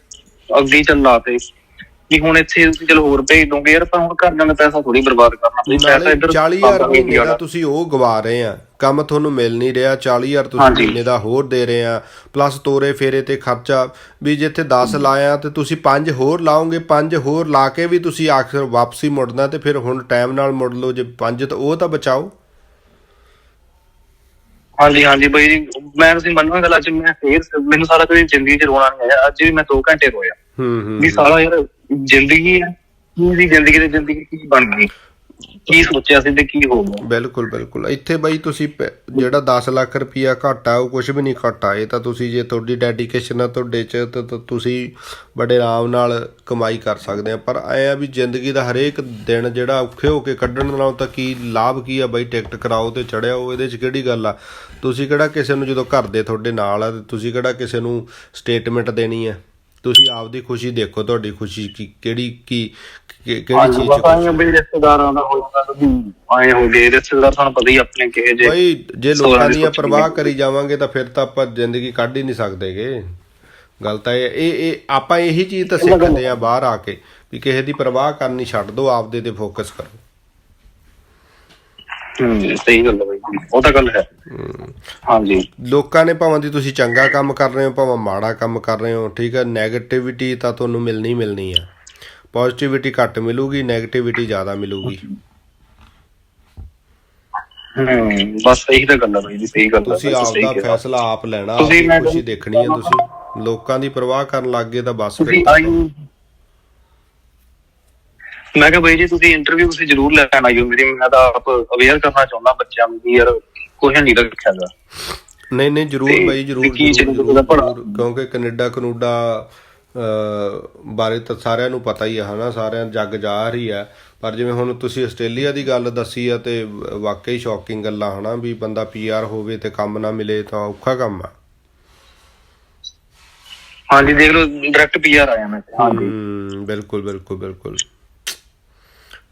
ਅੱਗੇ ਹੀ ਚੱਲ ਲਾਤੇ ਵੀ ਹੁਣ ਇੱਥੇ ਤੁਸੀਂ ਚਲੋ ਹੋਰ ਭੇਜ ਦੋਗੇ ਯਾਰ ਪਰ ਹੁਣ ਘਰਦਿਆਂ ਦਾ ਪੈਸਾ ਥੋੜੀ ਬਰਬਾਦ ਕਰਨਾ। ਪੈਸਾ ਨਾਲੇ ਇੱਧਰ 40000 ਪਾਉਂਦਾ ਮਹੀਨੇ ਦਾ ਵਾਲਾ। ਤੁਸੀਂ ਉਹ ਗਵਾ ਰਹੇ ਆ। ਕੰਮ ਤੁਹਾਨੂੰ ਮਿਲ ਨਹੀਂ ਰਿਹਾ 40000 ਤੁਸੀਂ ਹਾਂਜੀ। ਮਹੀਨੇ ਦਾ ਹੋਰ ਦੇ ਰਹੇ ਆ। ਪਲੱਸ ਤੋਰੇ ਫੇਰੇ ਤੇ ਖਰਚਾ। ਵੀ ਜਿੱਥੇ 10 ਲਾਇਆ ਤੇ ਤੁਸੀਂ 5 ਹੋਰ ਲਾਓਗੇ 5 ਹੋਰ ਲਾ ਕੇ ਵੀ ਤੁਸੀਂ ਆਖਰ ਵਾਪਸੀ ਮੁੜਨਾ ਤੇ ਫਿਰ ਹੁਣ ਟਾਈਮ ਨਾਲ ਮੁੜ ਲਓ। ਜੇ 5 ਤਾਂ ਉਹ ਤਾਂ ਬਚਾਓ। ਹਾਂਜੀ ਹਾਂਜੀ ਬਈ ਜੀ ਮੈਂ ਤੁਸੀਂ ਮੰਨੋਗੇ ਗੱਲ ਅੱਜ ਮੈਂ ਫੇਰ ਮੈਨੂੰ ਸਾਰਾ ਕਦੇ ਜ਼ਿੰਦਗੀ 'ਚ ਰੋਣਾ ਨਹੀਂ ਆਇਆ ਅੱਜ ਵੀ ਮੈਂ 2 ਘੰਟੇ ਰੋਇਆ। ਹੂੰ ਹੂੰ ਵੀ ਸਾਲਾ ਯਾਰ ਜ਼ਿੰਦਗੀ ਹੈ ਕੀ ਦੀ ਜ਼ਿੰਦਗੀ ਦੀ ਜ਼ਿੰਦਗੀ ਕੀ ਬਣ ਗਈ? ਕੀ ਸੋਚਿਆ ਸੀ ਤੇ ਕੀ ਹੋ ਗਿਆ? ਬਿਲਕੁਲ ਬਿਲਕੁਲ। ਇੱਥੇ ਬਈ ਤੁਸੀਂ ਪ- ਜਿਹੜਾ 10 ਲੱਖ ਰੁਪਇਆ ਘਾਟਾ ਉਹ ਕੁਝ ਵੀ ਨਹੀਂ ਘਾਟਾ। ਇਹ ਤਾਂ ਤੁਸੀਂ ਜੇ ਤੁਹਾਡੀ ਡੈਡੀਕੇਸ਼ਨ ਆ ਤੁਹਾਡੇ ਚ, ਤਾਂ ਤਾਂ ਤੁਸੀਂ ਬੜੇ ਆਰਾਮ ਨਾਲ ਕਮਾਈ ਕਰ ਸਕਦੇ ਆ। ਪਰ ਐ ਆ ਵੀ ਜ਼ਿੰਦਗੀ ਦਾ ਹਰੇਕ ਦਿਨ ਜਿਹੜਾ ਔਖੇ ਹੋ ਕੇ ਕੱਢਣ ਨਾਲੋਂ ਤਾਂ ਕੀ ਲਾਭ ਕੀ ਆ ਬਈ? ਟਿਕਟ ਕਰਾਓ ਤੇ ਚੜਿਆਓ ਇਹਦੇ ਚ ਕਿਹੜੀ ਗੱਲ ਆ? ਤੁਸੀਂ ਕਿਹੜਾ ਕਿਸੇ ਨੂੰ ਜਦੋਂ ਘਰ ਦੇ ਤੁਹਾਡੇ ਨਾਲ ਆ, ਤੇ ਤੁਸੀਂ ਕਿਹੜਾ ਕਿਸੇ ਨੂੰ ਸਟੇਟਮੈਂਟ ਦੇਣੀ ਆ? ਤੁਸੀਂ ਆਪਦੀ ਖੁਸ਼ੀ ਦੇਖੋ, ਤੁਹਾਡੀ ਖੁਸ਼ੀ ਕੀ ਕਿਹੜੀ ਕੀ ਕਿਹੜੀ ਚੀਜ਼ ਚ ਪਤਾ ਨਹੀਂ ਰਿਸ਼ਤੇਦਾਰਾਂ ਦਾ ਹੋ ਜਾਂਦਾ ਵੀ ਆਏ ਹੋ ਗਏ ਰਿਸ਼ਤੇਦਾਰ ਤੁਹਾਨੂੰ ਪਤਾ ਹੀ ਆਪਣੇ ਕਿਹੇ ਜੇ ਬਈ ਜੇ ਲੋਕਾਂ ਦੀ ਪਰਵਾਹ। ਕਰੀ ਜਾਵਾਂਗੇ ਤਾਂ ਫਿਰ ਤਾਂ ਆਪਾਂ ਜ਼ਿੰਦਗੀ ਕੱਢ ਹੀ ਨਹੀਂ ਸਕਦੇਗੇ। ਗੱਲ ਤਾਂ ਇਹ ਇਹ ਇਹ ਆਪਾਂ ਇਹੀ ਚੀਜ਼ ਤਾਂ ਸਿੱਖਦੇ ਆ ਬਾਹਰ ਆ ਕੇ ਵੀ ਕਿਸੇ ਦੀ ਪਰਵਾਹ ਕਰਨੀ ਛੱਡ ਦਿਓ ਆਪਦੇ ਤੇ ਫੋਕਸ ਕਰੋ। ਹੂੰ ਸਹੀ ਗੱਲ ਹੈ ਬਈ। ਉਹ ਤਾਂ ਗੱਲ ਹੈ। ਹਾਂਜੀ। ਲੋਕਾਂ ਨੇ ਭਾਵੇਂ ਦੀ ਤੁਸੀਂ ਚੰਗਾ ਕੰਮ ਕਰ ਰਹੇ ਹੋ ਭਾਵੇਂ ਮਾੜਾ ਕੰਮ ਕਰ ਰਹੇ ਹੋ ਠੀਕ ਹੈ 네ਗੇਟਿਵਿਟੀ ਤਾਂ ਤੁਹਾਨੂੰ ਮਿਲਣੀ ਮਿਲਣੀ ਆ। ਪੋਜ਼ਿਟਿਵਿਟੀ ਘੱਟ ਮਿਲੂਗੀ 네ਗੇਟਿਵਿਟੀ ਜ਼ਿਆਦਾ ਮਿਲੂਗੀ। ਹੂੰ ਬਸ ਇਹੀ ਤਾਂ ਗੱਲ ਹੈ ਬਈ ਜੀ ਸਹੀ ਗੱਲ ਹੈ ਤੁਸੀਂ ਆਪ ਦਾ। ਫੈਸਲਾ ਆਪ ਲੈਣਾ ਤੁਸੀਂ ਖੁਸ਼ੀ ਦੇਖਣੀ ਹੈ ਤੁਸੀਂ। ਲੋਕਾਂ ਦੀ ਪਰਵਾਹ ਕਰਨ ਲੱਗ ਗਏ ਤਾਂ ਬਸ ਫਿਰ ਮੈਂ ਕਿਹਾ ਬਈ ਜੀ ਤੁਸੀਂ ਇੰਟਰਵਿਊ ਤੁਸੀਂ ਜ਼ਰੂਰ ਲੈਣ ਆਇਓ ਮੇਰੀ ਮੈਂ ਤਾਂ ਆਪ ਅਵੇਅਰ ਕਰਨਾ ਚਾਹੁੰਦਾ ਬੱਚਿਆਂ ਨੂੰ ਵੀ ਯਾਰ ਕੁਛ ਨਹੀਂ ਰੱਖਿਆ ਦਾ ਨਹੀਂ ਨਹੀਂ ਜਰੂਰ ਬਾਈ ਜਰੂਰ ਕਿਉਂਕਿ ਕੈਨੇਡਾ ਕਨੂਡਾ ਬਾਰੇ ਤਾਂ ਸਾਰਿਆਂ ਨੂੰ ਪਤਾ ਹੀ ਹੈ ਹਨਾ? ਸਾਰਿਆਂ ਜੱਗ ਜਾ ਰਹੀ ਹੈ। ਪਰ ਜਿਵੇਂ ਹੁਣ ਤੁਸੀਂ ਆਸਟ੍ਰੇਲੀਆ ਦੀ ਗੱਲ ਦੱਸੀ ਆ ਤੇ ਵਾਕਈ ਸ਼ੌਕਿੰਗ ਗੱਲਾਂ ਹਨਾ? ਵੀ ਬੰਦਾ ਪੀਆਰ ਹੋਵੇ ਤੇ ਕੰਮ ਨਾ ਮਿਲੇ ਤਾਂ ਔਖਾ ਕੰਮ ਆ। ਹਾਂਜੀ ਦੇਖ ਲਓ ਡਾਇਰੈਕਟ ਪੀਆਰ ਆਇਆ ਮੈਂ ਹਾਂਜੀ। ਬਿਲਕੁਲ ਬਿਲਕੁਲ ਬਿਲਕੁਲ।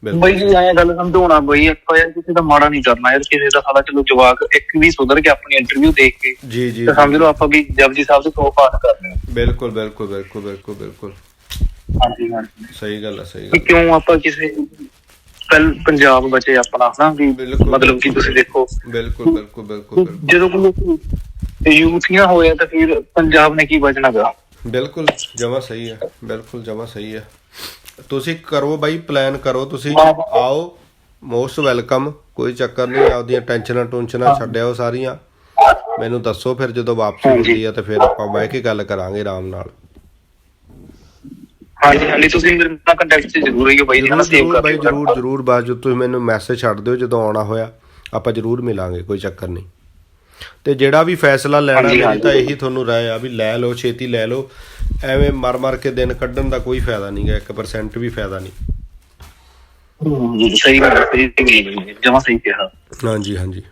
ਬਈ ਜੀ ਆਇਆ ਗੱਲ ਸਮਝਾਉਣਾ ਬਈ ਆਪਾਂ ਯਾਰ ਕਿਸੇ ਦਾ ਮਾੜਾ ਨਹੀਂ ਕਰਨਾ ਯਾਰ ਕਿਸੇ ਦਾ ਸਾਲਾ ਚਲੋ ਜਵਾਕ ਇੱਕ ਵੀ ਸੁਧਰ ਕੇ ਆਪਣੀ ਇੰਟਰਵਿਊ ਦੇਖ ਕੇ ਜੀ ਜੀ ਤੇ ਸਮਝ ਲਓ ਆਪਾਂ ਵੀ ਜਪਜੀ ਸਾਹਿਬ ਦੇ ਸੌ ਪਾਠ ਕਰਨੇ ਆ। ਬਿਲਕੁਲ ਬਿਲਕੁਲ ਬਿਲਕੁਲ ਬਿਲਕੁਲ ਬਿਲਕੁਲ। ਹਾਂਜੀ ਹਾਂਜੀ। ਸਹੀ ਗੱਲ ਹੈ ਸਹੀ ਗੱਲ ਕਿਉਂ ਆਪਾਂ ਕਿਸੇ ਪਹਿਲ ਪੰਜਾਬ ਬਚੇ ਆਪਣਾ ਹਨਾ ਵੀ। ਮਤਲਬ ਕਿ ਤੁਸੀਂ ਦੇਖੋ। ਬਿਲਕੁਲ ਬਿਲਕੁਲ ਬਿਲਕੁਲ ਜਦੋਂ ਕੋਈ ਯੂਥ ਨਾ ਹੋਇਆ ਤਾਂ ਫਿਰ ਪੰਜਾਬ ਨੇ ਕੀ ਬਚਣਾਗਾ ਬਿਲਕੁਲ ਜਮਾ ਸਹੀ ਹੈ ਬਿਲਕੁਲ ਜਮਾ ਸਹੀ ਹੈ ਤੁਸੀਂ ਕਰੋ ਬਾਈ ਪਲਾਨ ਕਰੋ ਤੁਸੀਂ। ਆਓ ਮੋਸਟ ਵੈਲਕਮ ਕੋਈ ਚੱਕਰ ਨਹੀਂ ਆਪਦੀਆਂ ਟੈਨਸ਼ਨਾਂ ਟੁਨਸ਼ਨਾਂ ਛੱਡਿਓ ਸਾਰੀਆਂ ਮੈਨੂੰ ਦੱਸੋ ਫਿਰ ਜਦੋਂ ਵਾਪਸੀ। ਹੁੰਦੀ ਆ ਤੇ ਫਿਰ ਆਪਾਂ ਬਹਿ ਕੇ ਗੱਲ ਕਰਾਂਗੇ ਆਰਾਮ ਨਾਲ ਹਾਂਜੀ ਹਾਂਜੀ ਤੁਸੀਂ ਮੇਰੇ ਨਾਲ ਕੰਟੈਕਟ 'ਚ ਜ਼ਰੂਰ ਰਹੀਓ ਬਾਈ ਜੀ ਜਰੂਰ ਸੇਵ ਜਰੂਰ ਕਰ ਬਾਈ ਲਿਓ ਜਰੂਰ ਜਰੂਰ ਬਾਅਦ ਜੋ ਤੁਸੀਂ ਮੈਨੂੰ ਮੈਸੇਜ ਛੱਡ ਦਿਓ ਜਦੋਂ ਆਉਣਾ ਹੋਇਆ ਆਪਾਂ ਜਰੂਰ ਮਿਲਾਂਗੇ ਕੋਈ ਚੱਕਰ ਨਹੀਂ ਤੇ ਜਿਹੜਾ ਵੀ ਫੈਸਲਾ ਲੈਣਾ ਮੇਰੀ ਤਾਂ। ਇਹੀ ਤੁਹਾਨੂੰ ਰਾਏ ਆ ਵੀ ਲੈ ਲਓ ਛੇਤੀ ਲੈ ਲਓ ਐਵੇਂ ਮਰ ਮਰ ਕੇ ਦਿਨ ਕੱਢਣ ਦਾ ਕੋਈ ਫਾਇਦਾ ਨਹੀਂਗਾ 1% ਵੀ ਫਾਇਦਾ ਨਹੀਂ। ਸਹੀ ਗੱਲ ਸਹੀ ਜਮਾ ਸਹੀ ਕਿਹਾ। ਹਾਂਜੀ ਹਾਂਜੀ।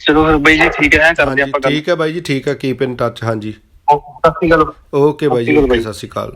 ਚਲੋ ਫਿਰ ਬਾਈ ਜੀ ਠੀਕ ਹੈ ਕਰਦੇ ਆਪਾਂ ਗੱਲ। ਠੀਕ ਹੈ ਬਾਈ ਜੀ ਠੀਕ ਹੈ ਕੀਪ ਇਨ ਟੱਚ ਹਾਂਜੀ। ਸਤਿ ਸ਼੍ਰੀ ਅਕਾਲ। ਓਕੇ ਬਾਈ ਜੀ। ਸਤਿ ਸ਼੍ਰੀ ਅਕਾਲ।